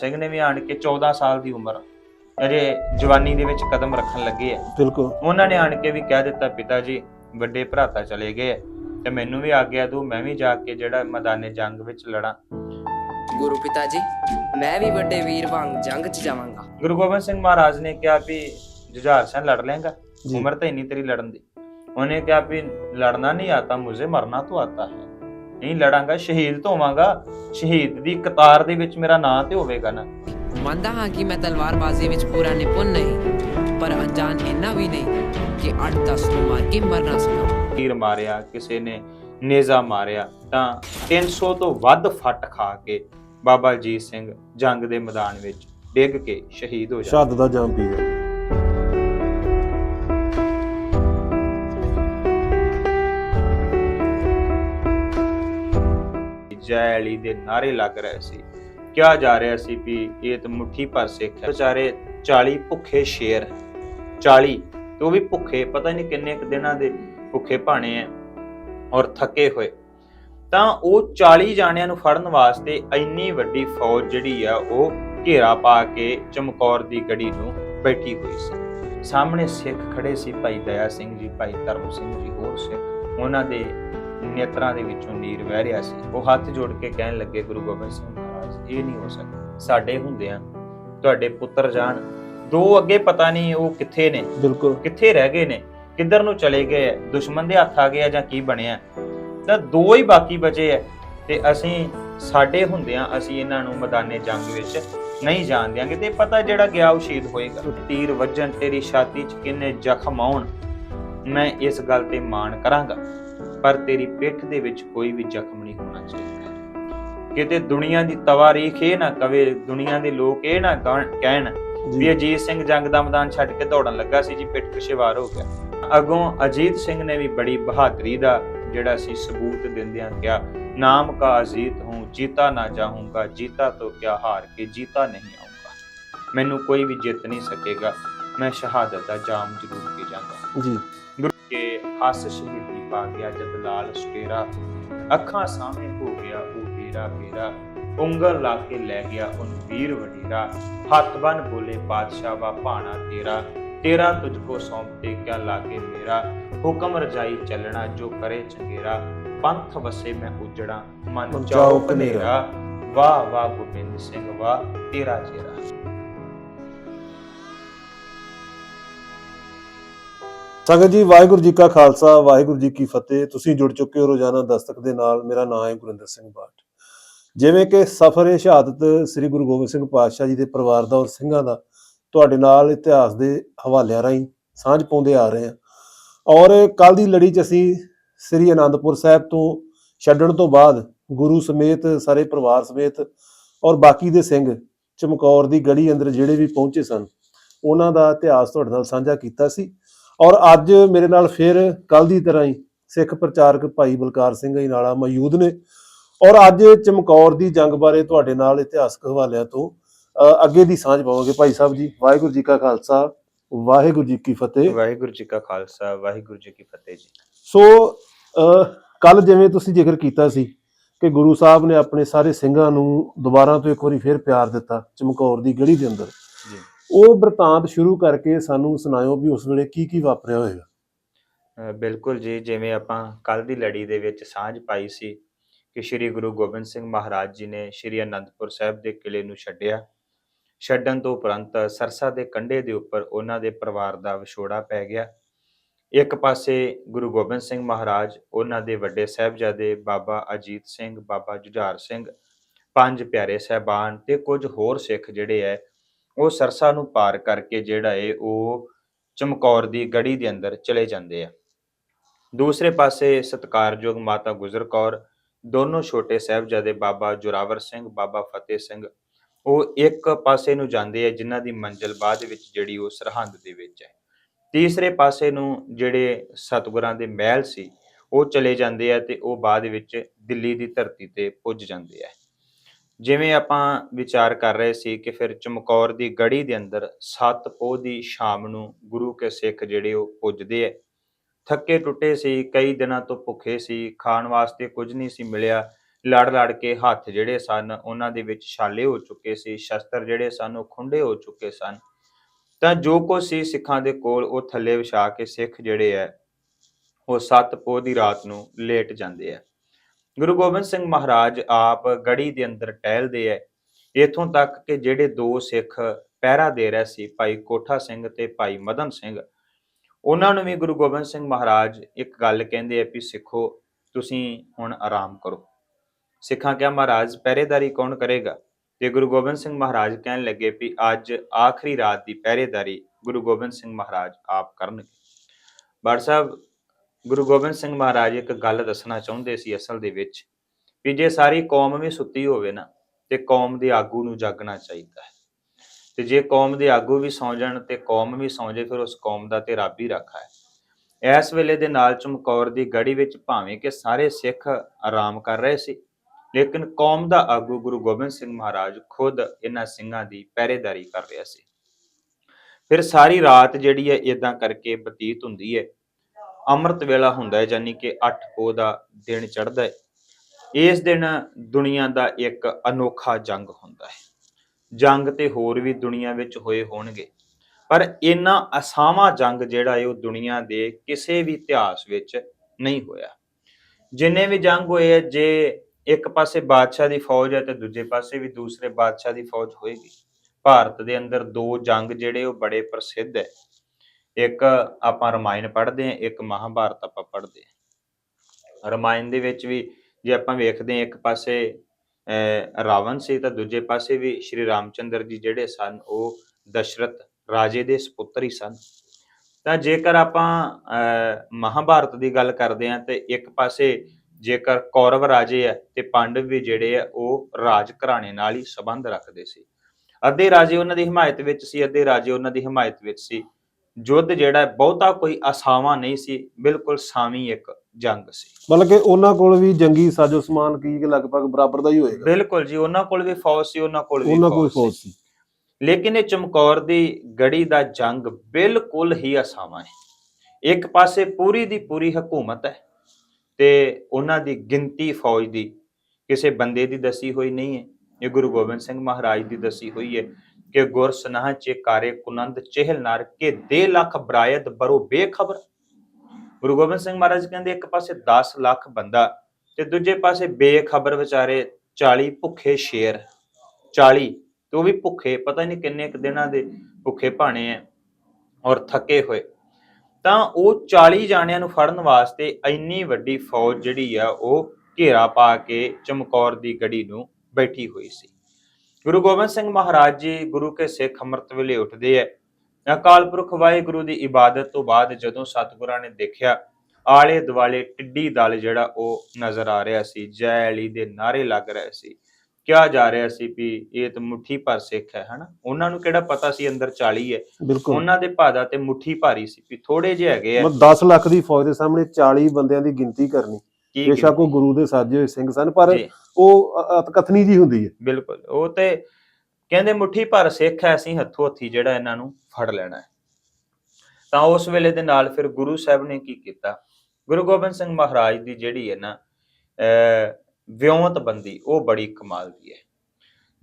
ਸਿੰਘ ਨੇ ਵੀ ਆਣ ਕੇ 14 ਸਾਲ ਦੀ ਉਮਰ ਅਜੇ ਜਵਾਨੀ ਦੇ ਵਿੱਚ ਕਦਮ ਰੱਖਣ ਲੱਗੇ ਆ। ਬਿਲਕੁਲ। ਉਹਨਾਂ ਨੇ ਆਣ ਕੇ ਵੀ ਕਹਿ ਦਿੱਤਾ ਪਿਤਾ ਜੀ ਵੱਡੇ ਭਰਾ ਤਾਂ ਚਲੇ ਗਏ ਤੇ ਮੈਨੂੰ ਵੀ ਆਗਿਆ ਦੋ ਮੈਂ ਵੀ ਜਾ ਕੇ ਜਿਹੜਾ ਮੈਦਾਨੇ ਜੰਗ ਵਿੱਚ ਲੜਾਂ। ਗੁਰੂ ਪਿਤਾ ਜੀ ਮੈਂ ਵੀ ਵੱਡੇ ਵੀਰ ਵਾਂਗ ਜੰਗ 'ਚ ਜਾਵਾਂਗਾ। ਗੁਰੂ ਗੋਬਿੰਦ ਸਿੰਘ ਮਹਾਰਾਜ ਨੇ ਕਿਹਾ ਵੀ ਜੁਝਾਰ ਸਿੰਘ ਲੜ ਲੇਗਾ ਉਮਰ ਤਾਂ ਇੰਨੀ ਤੇਰੀ ਲੜਨ ਦੀ। ਉਹਨੇ ਕਿਹਾ ਵੀ ਲੜਨਾ ਨਹੀਂ ਆਤਾ ਮੁਝੇ ਮਰਨਾ ਤੋ ਆਤਾ ਹੈ। ਨਹੀਂ ਲੜਾਂਗਾ ਸ਼ਹੀਦ ਤੋਂ ਹੋਵਾਂਗਾ। ਸ਼ਹੀਦ ਦੀ ਕਤਾਰ ਦੇ ਵਿੱਚ ਮੇਰਾ ਨਾਂ ਤੇ ਹੋਵੇਗਾ ਨਾ। ਮੰਨਦਾ ਹਾਂ ਕਿ ਮੈਂ ਤਲਵਾਰਬਾਜ਼ੀ ਵਿੱਚ ਪੂਰਾ ਨਿਪੁੰਨ ਨਹੀਂ ਪਰ ਅਣਜਾਣ ਇੰਨਾ ਵੀ ਨਹੀਂ ਕਿ 8-10 ਨੂੰ ਮਾਰ ਕੇ ਮਰ ਨਾ ਸਕਾਂ ਤੀਰ ਮਾਰਿਆ ਕਿਸੇ ਨੇ ਨੇਜ਼ਾ ਮਾਰਿਆ ਤਾਂ 300 ਤੋਂ ਵੱਧ ਫੱਟ ਖਾ ਕੇ ਬਾਬਾ ਅਜੀਤ ਸਿੰਘ ਜੰਗ ਦੇ ਮੈਦਾਨ ਵਿੱਚ ਡਿੱਗ ਕੇ ਸ਼ਹੀਦ ਹੋ ਜਾਂਦੇ। ਸ਼ਹਾਦਤ ਦਾ ਜਾਮ ਪੀ ਗਿਆ। ਜੈ ਅਲੀ ਦੇ ਨਾਰੇ ਲੱਗ ਰਹੇ ਸੀ। ਕਿਹਾ ਜਾ ਰਿਹਾ ਸੀ ਵੀ ਇਹ ਤਾਂ ਮੁੱਠੀ ਭਰ ਸਿੱਖ ਹੈ। ਵਿਚਾਰੇ 40 ਭੁੱਖੇ ਸ਼ੇਰ 40 ਤੇ ਉਹ ਵੀ ਭੁੱਖੇ, ਪਤਾ ਨਹੀਂ ਕਿੰਨੇ ਕੁ ਦਿਨਾਂ ਦੇ ਭੁੱਖੇ ਭਾਣੇ ਆ ਔਰ ਥੱਕੇ ਹੋਏ। ਤਾਂ ਉਹ 40 ਜਾਣਿਆਂ ਨੂੰ ਫੜਨ ਵਾਸਤੇ ਇੰਨੀ ਵੱਡੀ ਫੌਜ ਜਿਹੜੀ ਆ, ਉਹ ਘੇਰਾ ਪਾ ਕੇ ਚਮਕੌਰ ਦੀ ਗੜੀ ਨੂੰ ਬੈਠੀ ਹੋਈ ਸੀ। ਸਾਹਮਣੇ ਸਿੱਖ ਖੜੇ ਸੀ ਭਾਈ ਦਇਆ ਸਿੰਘ ਜੀ, ਭਾਈ ਧਰਮ ਸਿੰਘ ਜੀ, ਹੋਰ ਸਿੱਖ। ਉਹਨਾਂ ਦੇ ਨੇਤਰਾਂ ਦੇ ਵਿੱਚੋਂ ਨੀਰ ਵਹਿ ਰਿਹਾ ਸੀ। ਉਹ ਹੱਥ ਜੋੜ ਕੇ ਕਹਿਣ ਲੱਗੇ ਗੁਰੂ ਗੋਬਿੰਦ ਸਿੰਘ ਮਹਾਰਾਜ ਇਹ ਨਹੀਂ ਹੋ ਸਕਦਾ। ਸਾਡੇ ਹੁੰਦਿਆਂ ਤੁਹਾਡੇ ਪੁੱਤਰ ਜਾਣ ਦੋ ਅੱਗੇ ਪਤਾ ਨਹੀਂ ਉਹ ਕਿੱਥੇ ਨੇ ਬਿਲਕੁਲ। ਕਿੱਥੇ ਰਹਿ ਗਏ ਨੇ ਕਿੱਧਰ ਨੂੰ ਚਲੇ ਗਏ? ਦੁਸ਼ਮਣ ਦੇ ਹੱਥ ਆ ਗਏ ਜਾਂ ਕੀ ਬਣਿਆ ਤਾਂ ਦੋ ਹੀ ਬਾਕੀ ਬਚੇ ਐ ਤੇ ਅਸੀਂ ਸਾਡੇ ਹੁੰਦਿਆਂ ਅਸੀਂ ਇਹਨਾਂ ਨੂੰ ਮੈਦਾਨੇ ਜੰਗ ਵਿੱਚ ਨਹੀਂ ਜਾਣ ਦਿਆਂਗੇ। ਤੇ ਪਤਾ ਜਿਹੜਾ ਗਿਆ ਉਹ ਸ਼ਹੀਦ ਹੋਏਗਾ। ਤੀਰ ਵੱਜਣ ਤੇਰੀ ਛਾਤੀ 'ਚ ਕਿੰਨੇ ਜ਼ਖਮ ਆਉਣ ਮੈਂ ਇਸ ਗੱਲ ਤੇ ਮਾਣ ਕਰਾਂਗਾ। ਪਰ ਤੇਰੀ ਪਿੱਠ ਦੇ ਵਿੱਚ ਕੋਈ ਵੀ ਜ਼ਖਮ ਨਹੀਂ ਹੋਣਾ ਚਾਹੀਦਾ। ਕਿਤੇ ਦੁਨੀਆ ਦੀ ਤਵਾਰੀਖ ਇਹ ਨਾ ਕਵੇ ਦੁਨੀਆ ਦੇ ਲੋਕ ਇਹ ਨਾ ਕਹਿਣ- ਵੀ ਅਜੀਤ ਸਿੰਘ ਜੰਗ ਦਾ ਮੈਦਾਨ ਛੱਡ ਕੇ ਦੌੜਨ ਲੱਗਾ ਸੀ ਜੀ ਪਿੱਠ ਪਿਛੇ ਹੋ ਗਿਆ। ਅਗੋਂ ਅਜੀਤ ਸਿੰਘ ਨੇ ਵੀ ਬੜੀ ਬਹਾਦਰੀ ਦਾ ਜਿਹੜਾ ਸੀ ਸਬੂਤ ਦਿੰਦਿਆਂ ਕਿਹਾ ਨਾਮ ਕਾ ਅਜੀਤ ਹੂੰ ਜੀਤਾ ਨਾ ਜਾਹੂੰਗਾ ਜੀਤਾ ਤੋਂ ਕਿਆ ਹਾਰ ਕੇ ਜੀਤਾ ਨਹੀਂ ਆਉਂਗਾ ਮੈਨੂੰ ਕੋਈ ਵੀ ਜਿੱਤ ਨਹੀਂ ਸਕੇਗਾ ਮੈਂ ਸ਼ਹਾਦਤ ਦਾ ਜਾਮ ਜ਼ਰੂਰ ਪੀ ਜਾਂਦਾ ਜੀ। ਕੇ ਹੱਸ ਸ਼ਹੀਦੀ ਪਾ ਗਿਆ ਜਦ ਲਾਲ ਸਟੇਰਾ ਅੱਖਾਂ ਸਾਹਮਣੇ ਹੋ ਗਿਆ ਉਹ ਵੀਰਾ ਵੀਰਾ ਉਂਗਲ ਲਾ ਕੇ ਲੈ ਗਿਆ ਉਹਨ ਵੀਰ ਵਡੇਰਾ ਹੱਥ ਬਨ ਬੋਲੇ ਬਾਦਸ਼ਾਹ ਵਾ ਭਾਣਾ ਤੇਰਾ ਤੇਰਾ ਤੁਝ ਕੋ ਸੌਂਪਤੇ ਕਿਆ ਲਾਗੇ ਮੇਰਾ ਹੁਕਮ ਰਜਾਈ ਚੱਲਣਾ ਜੋ ਕਰੇ ਚੰਗੇਰਾ ਪੰਥ ਵਸੇ ਮੈਂ ਉਜੜਾ ਮਨ ਚਾਉ ਕਨੇਰਾ ਵਾਹ ਵਾਹ ਗੋਬਿੰਦ ਸਿੰਘ ਵਾਹ ਤੇਰਾ ਚਿਹਰਾ। ਸੰਗਤ ਜੀ, ਵਾਹਿਗੁਰੂ ਜੀ ਕਾ ਖਾਲਸਾ, ਵਾਹਿਗੁਰੂ ਜੀ ਕੀ ਫਤਿਹ। ਤੁਸੀਂ ਜੁੜ ਚੁੱਕੇ ਹੋ ਰੋਜ਼ਾਨਾ ਦਸਤਕ ਦੇ ਨਾਲ। ਮੇਰਾ ਨਾਮ ਹੈ ਗੁਰਿੰਦਰ ਸਿੰਘ ਬਾਟ। ਜਿਵੇਂ ਕਿ ਸਫਰ ਸ਼ਹਾਦਤ ਸ੍ਰੀ ਗੁਰੂ ਗੋਬਿੰਦ ਸਿੰਘ ਪਾਤਸ਼ਾਹ ਜੀ ਦੇ ਪਰਿਵਾਰ ਦਾ ਔਰ ਸਿੰਘਾਂ ਦਾ, ਤੁਹਾਡੇ ਨਾਲ ਇਤਿਹਾਸ ਦੇ ਹਵਾਲਿਆਂ ਰਾਹੀਂ ਸਾਂਝ ਪਾਉਂਦੇ ਆ ਰਹੇ ਹਾਂ। ਔਰ ਕੱਲ ਦੀ ਲੜੀ 'ਚ ਅਸੀਂ ਸ੍ਰੀ ਅਨੰਦਪੁਰ ਸਾਹਿਬ ਤੋਂ ਛੱਡਣ ਤੋਂ ਬਾਅਦ ਗੁਰੂ ਸਮੇਤ ਸਾਰੇ ਪਰਿਵਾਰ ਸਮੇਤ ਔਰ ਬਾਕੀ ਦੇ ਸਿੰਘ ਚਮਕੌਰ ਦੀ ਗੜੀ ਅੰਦਰ ਜਿਹੜੇ ਵੀ ਪਹੁੰਚੇ ਸਨ, ਉਹਨਾਂ ਦਾ ਇਤਿਹਾਸ ਤੁਹਾਡੇ ਨਾਲ ਸਾਂਝਾ ਕੀਤਾ ਸੀ। ਔਰ ਅੱਜ ਮੇਰੇ ਨਾਲ ਫਿਰ ਕੱਲ ਦੀ ਤਰ੍ਹਾਂ ਹੀ ਸਿੱਖ ਪ੍ਰਚਾਰਕ ਭਾਈ ਬਲਕਾਰ ਸਿੰਘ ਜੀ ਨਾਲਾ ਮੌਜੂਦ ਨੇ। ਔਰ ਅੱਜ ਚਮਕੌਰ ਦੀ ਜੰਗ ਬਾਰੇ ਤੁਹਾਡੇ ਨਾਲ ਇਤਿਹਾਸਕ ਹਵਾਲਿਆਂ ਤੋਂ ਅੱਗੇ ਦੀ ਸਾਂਝ ਪਾਵਾਂਗੇ ਭਾਈ ਸਾਹਿਬ ਜੀ। ਵਾਹਿਗੁਰੂ ਜੀ ਕਾ ਖਾਲਸਾ ਵਾਹਿਗੁਰੂ ਜੀ ਕੀ ਫਤਿਹ। ਵਾਹਿਗੁਰੂ ਜੀ ਕਾ ਖਾਲਸਾ ਵਾਹਿਗੁਰੂ ਜੀ ਕੀ ਫਤਿਹ ਜੀ। ਸੋ ਕੱਲ ਜਿਵੇਂ ਤੁਸੀਂ ਜ਼ਿਕਰ ਕੀਤਾ ਸੀ ਕਿ ਗੁਰੂ ਸਾਹਿਬ ਨੇ ਆਪਣੇ ਸਾਰੇ ਸਿੰਘਾਂ ਨੂੰ ਦੁਬਾਰਾ ਤੋਂ ਇੱਕ ਵਾਰੀ ਫਿਰ ਪਿਆਰ ਦਿੱਤਾ ਚਮਕੌਰ ਦੀ ਗੜੀ ਦੇ ਅੰਦਰ। ਜੀ। ਉਹ ਬਰਤਾਂਤ ਸ਼ੁਰੂ ਕਰਕੇ ਸਾਨੂੰ ਸੁਣਾਇਓ ਵੀ ਉਸ ਵੇਲੇ ਕੀ ਕੀ ਵਾਪਰਿਆ ਹੋਵੇਗਾ ਬਿਲਕੁਲ ਜੀ, ਜਿਵੇਂ ਆਪਾਂ ਕੱਲ ਦੀ ਲੜੀ ਦੇ ਵਿੱਚ ਸਾਂਝ ਪਾਈ ਸੀ ਕਿ ਸ੍ਰੀ ਗੁਰੂ ਗੋਬਿੰਦ ਸਿੰਘ ਮਹਾਰਾਜ ਜੀ ਨੇ ਸ੍ਰੀ ਅਨੰਦਪੁਰ ਸਾਹਿਬ ਦੇ ਕਿਲੇ ਨੂੰ ਛੱਡਿਆ। ਛੱਡਣ ਤੋਂ ਉਪਰੰਤ ਸਰਸਾ ਦੇ ਕੰਢੇ ਦੇ ਉੱਪਰ ਉਹਨਾਂ ਦੇ ਪਰਿਵਾਰ ਦਾ ਵਿਛੋੜਾ ਪੈ ਗਿਆ। ਇੱਕ ਪਾਸੇ ਗੁਰੂ ਗੋਬਿੰਦ ਸਿੰਘ ਮਹਾਰਾਜ, ਉਹਨਾਂ ਦੇ ਵੱਡੇ ਸਾਹਿਬਜ਼ਾਦੇ ਬਾਬਾ ਅਜੀਤ ਸਿੰਘ, ਬਾਬਾ ਜੁਝਾਰ ਸਿੰਘ, ਪੰਜ ਪਿਆਰੇ ਸਹਿਬਾਨ ਤੇ ਕੁਝ ਹੋਰ ਸਿੱਖ ਜਿਹੜੇ ਐ ਉਹ ਸਰਸਾ ਨੂੰ ਪਾਰ ਕਰਕੇ ਜਿਹੜਾ ਏ, ਉਹ ਚਮਕੌਰ ਦੀ ਗੜੀ ਦੇ ਅੰਦਰ ਚਲੇ ਜਾਂਦੇ ਆ। ਦੂਸਰੇ ਪਾਸੇ ਸਤਕਾਰਯੋਗ ਮਾਤਾ ਗੁਜਰ ਕੌਰ, ਦੋਨੋਂ ਛੋਟੇ ਸਾਹਿਬਜ਼ਾਦੇ ਬਾਬਾ ਜੋਰਾਵਰ ਸਿੰਘ, ਬਾਬਾ ਫਤਿਹ ਸਿੰਘ, ਉਹ ਇੱਕ ਪਾਸੇ ਨੂੰ ਜਾਂਦੇ ਆ ਜਿਨ੍ਹਾਂ ਦੀ ਮੰਜ਼ਿਲ ਬਾਅਦ ਵਿੱਚ ਜਿਹੜੀ ਉਹ ਸਰਹੰਦ ਦੇ ਵਿੱਚ ਹੈ। ਤੀਸਰੇ ਪਾਸੇ ਨੂੰ ਜਿਹੜੇ ਸਤਿਗੁਰਾਂ ਦੇ ਮਹਿਲ ਸੀ, ਉਹ ਚਲੇ ਜਾਂਦੇ ਆ ਤੇ ਉਹ ਬਾਅਦ ਵਿੱਚ ਦਿੱਲੀ ਦੀ ਧਰਤੀ ਤੇ ਪੁੱਜ ਜਾਂਦੇ ਆ। ਜਿਵੇਂ ਆਪਾਂ ਵਿਚਾਰ ਕਰ ਰਹੇ ਸੀ ਕਿ ਫਿਰ ਚਮਕੌਰ ਦੀ ਗੜੀ ਦੇ ਅੰਦਰ ਸੱਤ ਪੋਹ ਦੀ ਸ਼ਾਮ ਨੂੰ ਗੁਰੂ ਕੇ ਸਿੱਖ ਜਿਹੜੇ ਉਹ ਪੁੱਜਦੇ ਆ ਥੱਕੇ ਟੁੱਟੇ ਸੀ, ਕਈ ਦਿਨਾਂ ਤੋਂ ਭੁੱਖੇ ਸੀ, ਖਾਣ ਵਾਸਤੇ ਕੁਝ ਨਹੀਂ ਸੀ ਮਿਲਿਆ। ਲੜ ਲੜ ਕੇ ਹੱਥ ਜਿਹੜੇ ਸਨ, ਉਹਨਾਂ ਦੇ ਵਿੱਚ ਛਾਲੇ ਹੋ ਚੁੱਕੇ ਸੀ, ਸ਼ਸਤਰ ਜਿਹੜੇ ਸਨ ਉਹ ਖੁੰਡੇ ਹੋ ਚੁੱਕੇ ਸਨ। ਤਾਂ ਜੋ ਕੁਝ ਸੀ ਸਿੱਖਾਂ ਦੇ ਕੋਲ, ਉਹ ਥੱਲੇ ਵਿਛਾ ਕੇ ਸਿੱਖ ਜਿਹੜੇ ਆ ਉਹ ਸੱਤ ਪੋਹ ਦੀ ਰਾਤ ਨੂੰ ਲੇਟ ਜਾਂਦੇ ਆ ਗੁਰੂ ਗੋਬਿੰਦ ਸਿੰਘ ਮਹਾਰਾਜ ਆਪ ਗੜੀ ਦੇ ਅੰਦਰ ਟਹਿਲਦੇ ਐ। ਇਥੋਂ ਤੱਕ ਕਿ ਜਿਹੜੇ ਦੋ ਸਿੱਖ ਪਹਿਰਾ ਦੇ ਰਹੇ ਸੀ, ਭਾਈ ਕੋਠਾ ਸਿੰਘ ਤੇ ਭਾਈ ਮਦਨ ਸਿੰਘ, ਉਹਨਾਂ ਨੂੰ ਵੀ ਗੁਰੂ ਗੋਬਿੰਦ ਸਿੰਘ ਮਹਾਰਾਜ ਇੱਕ ਗੱਲ ਕਹਿੰਦੇ ਆ ਵੀ ਸਿੱਖੋ, ਤੁਸੀਂ ਹੁਣ ਆਰਾਮ ਕਰੋ। ਸਿੱਖਾਂ ਕਿਹਾ, ਮਹਾਰਾਜ, ਪਹਿਰੇਦਾਰੀ ਕੌਣ ਕਰੇਗਾ? ਤੇ ਗੁਰੂ ਗੋਬਿੰਦ ਸਿੰਘ ਮਹਾਰਾਜ ਕਹਿਣ ਲੱਗੇ ਵੀ ਅੱਜ ਆਖਰੀ ਰਾਤ ਦੀ ਪਹਿਰੇਦਾਰੀ ਗੁਰੂ ਗੋਬਿੰਦ ਸਿੰਘ ਮਹਾਰਾਜ ਆਪ ਕਰਨਗੇ। ਬਾੜ ਸਾਹਿਬ ਗੁਰੂ ਗੋਬਿੰਦ ਸਿੰਘ ਮਹਾਰਾਜ ਇੱਕ ਗੱਲ ਦੱਸਣਾ ਚਾਹੁੰਦੇ ਸੀ ਅਸਲ ਦੇ ਵਿੱਚ ਵੀ ਜੇ ਸਾਰੀ ਕੌਮ ਵੀ ਸੁੱਤੀ ਹੋਵੇ ਨਾ, ਤੇ ਕੌਮ ਦੇ ਆਗੂ ਨੂੰ ਜਾਗਣਾ ਚਾਹੀਦਾ ਹੈ। ਤੇ ਜੇ ਕੌਮ ਦੇ ਆਗੂ ਵੀ ਸੌਂ ਜਾਣ ਤੇ ਕੌਮ ਵੀ ਸੌਂ ਜੇ ਫਿਰ ਉਸ ਕੌਮ ਦਾ ਤੇ ਰੱਬ ਹੀ ਰੱਖਾ ਹੈ। ਇਸ ਵੇਲੇ ਦੇ ਨਾਲ ਚਮਕੌਰ ਦੀ ਗੜੀ ਵਿੱਚ ਭਾਵੇਂ ਕਿ ਸਾਰੇ ਸਿੱਖ ਆਰਾਮ ਕਰ ਰਹੇ ਸੀ, ਲੇਕਿਨ ਕੌਮ ਦਾ ਆਗੂ ਗੁਰੂ ਗੋਬਿੰਦ ਸਿੰਘ ਮਹਾਰਾਜ ਖੁਦ ਇਹਨਾਂ ਸਿੰਘਾਂ ਦੀ ਪਹਿਰੇਦਾਰੀ ਕਰ ਰਿਹਾ ਸੀ। ਫਿਰ ਸਾਰੀ ਰਾਤ ਜਿਹੜੀ ਹੈ ਇਦਾਂ ਕਰਕੇ ਬਤੀਤ ਹੁੰਦੀ ਹੈ ਅੰਮ੍ਰਿਤ ਵੇਲਾ ਹੁੰਦਾ ਹੈ ਯਾਨੀ ਕਿ 8 ਪੋਹ ਦਾ ਦਿਨ ਚੜਦਾ ਹੈ। ਇਸ ਦਿਨ ਦੁਨੀਆ ਦਾ ਇੱਕ ਅਨੋਖਾ ਜੰਗ ਹੁੰਦਾ ਹੈ। ਜੰਗ ਤੇ ਹੋਰ ਵੀ ਦੁਨੀਆ ਵਿੱਚ ਹੋਏ ਹੋਣਗੇ। ਪਰ ਇੰਨਾ ਅਸਾਵਾਂ ਜੰਗ ਜਿਹੜਾ ਹੈ, ਉਹ ਦੁਨੀਆ ਦੇ ਕਿਸੇ ਵੀ ਇਤਿਹਾਸ ਵਿੱਚ ਨਹੀਂ ਹੋਇਆ। ਜਿੰਨੇ ਵੀ ਜੰਗ ਹੋਏ ਹੈ, ਜੇ ਇੱਕ ਪਾਸੇ ਬਾਦਸ਼ਾਹ ਦੀ ਫੌਜ ਹੈ ਤੇ ਦੂਜੇ ਪਾਸੇ ਵੀ ਦੂਸਰੇ ਬਾਦਸ਼ਾਹ ਦੀ ਫੌਜ ਹੋਏਗੀ। ਭਾਰਤ ਦੇ ਅੰਦਰ ਦੋ ਜੰਗ ਜਿਹੜੇ ਉਹ ਬੜੇ ਪ੍ਰਸਿੱਧ ਹੈ। ਇੱਕ ਆਪਾਂ ਰਮਾਇਣ ਪੜ੍ਹਦੇ ਹਾਂ ਇੱਕ ਮਹਾਭਾਰਤ ਆਪਾਂ ਪੜ੍ਹਦੇ ਹਾਂ। ਰਮਾਇਣ ਦੇ ਵਿੱਚ ਵੀ ਜੇ ਆਪਾਂ ਵੇਖਦੇ ਹਾਂ ਇੱਕ ਪਾਸੇ ਅਹ, ਰਾਵਣ ਸੀ ਤਾਂ ਦੂਜੇ ਪਾਸੇ ਵੀ ਸ਼੍ਰੀ ਰਾਮਚੰਦਰ ਜੀ ਜਿਹੜੇ ਸਨ ਉਹ ਦਸ਼ਰਥ ਰਾਜੇ ਦੇ ਸੁਪੁੱਤਰ ਹੀ ਸਨ। ਤਾਂ ਜੇਕਰ ਆਪਾਂ ਅਹ, ਮਹਾਭਾਰਤ ਦੀ ਗੱਲ ਕਰਦੇ ਹਾਂ ਤੇ ਇੱਕ ਪਾਸੇ ਜੇਕਰ ਕੌਰਵ ਰਾਜੇ ਆ ਤੇ ਪਾਂਡਵ ਵੀ ਜਿਹੜੇ ਆ ਉਹ ਰਾਜ ਘਰਾਣੇ ਨਾਲ ਹੀ ਸੰਬੰਧ ਰੱਖਦੇ ਸੀ। ਅੱਧੇ ਰਾਜੇ ਉਹਨਾਂ ਦੀ ਹਮਾਇਤ ਵਿੱਚ ਸੀ ਅੱਧੇ ਰਾਜੇ ਉਹਨਾਂ ਦੀ ਹਮਾਇਤ ਵਿੱਚ ਸੀ। ਯੁੱਧ ਜਿਹੜਾ ਬਹੁਤਾ ਕੋਈ ਆਸਾਵਾਂ ਨਹੀਂ ਸੀ ਬਿਲਕੁਲ ਸਾਵੀਂ ਇੱਕ ਜੰਗ ਸੀ। ਮਤਲਬ ਕਿ ਉਹਨਾਂ ਕੋਲ ਵੀ ਜੰਗੀ ਸਾਜੋ ਸਮਾਨ ਕੀ ਕਿ ਲਗਭਗ ਬਰਾਬਰ ਦਾ ਹੀ ਹੋਏਗਾ। ਬਿਲਕੁਲ ਜੀ ਉਹਨਾਂ ਕੋਲ ਵੀ ਫੌਜ ਸੀ ਉਹਨਾਂ ਕੋਲ ਵੀ ਉਹਨਾਂ ਕੋਲ ਫੌਜ ਸੀ। ਲੇਕਿਨ ਇਹ ਚਮਕੌਰ ਦੀ ਗੜੀ ਦਾ ਜੰਗ ਬਿਲਕੁਲ ਹੀ ਆਸਾਵਾਂ ਹੈ ਇੱਕ ਪਾਸੇ ਪੂਰੀ ਦੀ ਪੂਰੀ ਹਕੂਮਤ ਹੈ ਤੇ ਉਹਨਾਂ ਦੀ ਗਿਣਤੀ ਫੌਜ ਦੀ ਕਿਸੇ ਬੰਦੇ ਦੀ ਦਸੀ ਹੋਈ ਨਹੀਂ ਹੈ। ਇਹ ਗੁਰੂ ਗੋਬਿੰਦ ਸਿੰਘ ਮਹਾਰਾਜ ਦੀ ਦਸੀ ਹੋਈ ਹੈ। ਕਿ ਗੁਰ ਸਨਾਹ ਚੇ ਕਾਰੇ ਕੁਨੰਦ ਚਹਿਲ ਨਰ ਕੇ ਦੇ ਲੱਖ ਬਰਾਇਤ ਬਰੋ ਬੇਖਬਰ। ਗੁਰੂ ਗੋਬਿੰਦ ਸਿੰਘ ਮਹਾਰਾਜ ਕਹਿੰਦੇ, ਇੱਕ ਪਾਸੇ 10 ਲੱਖ ਬੰਦਾ ਤੇ ਦੂਜੇ ਪਾਸੇ ਬੇਖਬਰ ਵਿਚਾਰੇ 40 ਭੁੱਖੇ ਸ਼ੇਰ। 40 ਤੇ ਉਹ ਵੀ ਭੁੱਖੇ, ਪਤਾ ਨਹੀਂ ਕਿੰਨੇ ਕੁ ਦਿਨਾਂ ਦੇ ਭੁੱਖੇ ਭਾਣੇ ਐ ਔਰ ਥੱਕੇ ਹੋਏ। ਤਾਂ ਉਹ 40 ਜਾਣਿਆਂ ਨੂੰ ਫੜਨ ਵਾਸਤੇ ਇੰਨੀ ਵੱਡੀ ਫੌਜ ਜਿਹੜੀ ਆ, ਉਹ ਘੇਰਾ ਪਾ ਕੇ ਚਮਕੌਰ ਦੀ ਗੜੀ ਨੂੰ ਬੈਠੀ ਹੋਈ ਸੀ। ਗੁਰੂ ਗੋਬਿੰਦ ਸਿੰਘ ਮਹਾਰਾਜ ਜੀ ਗੁਰੂ ਕੇ ਸਿੱਖ ਅੰਮ੍ਰਿਤ ਵੇਲੇ ਉੱਠਦੇ ਐ। ਅਕਾਲ ਪੁਰਖ ਵਾਹਿਗੁਰੂ ਦੀ ਇਬਾਦਤ ਤੋਂ ਬਾਅਦ ਜਦੋਂ ਸਤਿਗੁਰਾਂ ਨੇ ਦੇਖਿਆ ਆਲੇ ਦੁਆਲੇ ਟਿੱਡੀ ਦਲ ਜਿਹੜਾ ਉਹ ਨਜ਼ਰ ਆ ਰਿਹਾ ਸੀ ਜੈ ਅਲੀ ਦੇ ਨਾਰੇ ਲੱਗ ਰਹੇ ਸੀ। ਕਿਹਾ ਜਾ ਰਿਹਾ ਸੀ ਵੀ ਇਹ ਤਾਂ ਮੁੱਠੀ ਭਰ ਸਿੱਖ ਹੈ ਹਨਾ? ਉਹਨਾਂ ਨੂੰ ਕਿਹੜਾ ਪਤਾ ਸੀ ਅੰਦਰ 40 ਹੈ ਉਹਨਾਂ ਦੇ ਭਾਦਾ ਤੇ ਮੁੱਠੀ ਭਾਰੀ ਸੀ ਵੀ ਥੋੜੇ ਜਿਹੇ ਹੈਗੇ ਆ ਮਤਲਬ 10 ਲੱਖ ਦੀ ਫੌਜ ਦੇ ਸਾਹਮਣੇ 40 ਬੰਦਿਆਂ ਦੀ ਗਿਣਤੀ ਕਰਨੀ। ਬੇਸ਼ੱਕ ਉਹ ਗੁਰੂ ਦੇ ਸਾਜੇ ਹੋਏ ਸਿੰਘ ਸਨ ਪਰ ਜੀ, ਉਹ ਅਤਕਥਨੀ ਜੀ ਹੁੰਦੀ ਹੈ। ਬਿਲਕੁਲ ਉਹ ਤੇ ਕਹਿੰਦੇ ਮੁੱਠੀ ਭਰ ਸਿੱਖ ਐ ਅਸੀਂ ਹੱਥੋਂ ਹੱਥੀ ਜਿਹੜਾ ਇਹਨਾਂ ਨੂੰ ਫੜ ਲੈਣਾ ਹੈ। ਤਾਂ ਉਸ ਵੇਲੇ ਦੇ ਨਾਲ ਫਿਰ ਗੁਰੂ ਸਾਹਿਬ ਨੇ ਕੀ ਕੀਤਾ? ਗੁਰੂ ਗੋਬਿੰਦ ਸਿੰਘ ਮਹਾਰਾਜ ਦੀ ਜਿਹੜੀ ਹੈ ਨਾ ਅਹ ਵਿਉਂਤ ਬੰਦੀ ਉਹ ਬੜੀ ਕਮਾਲ ਦੀ ਹੈ।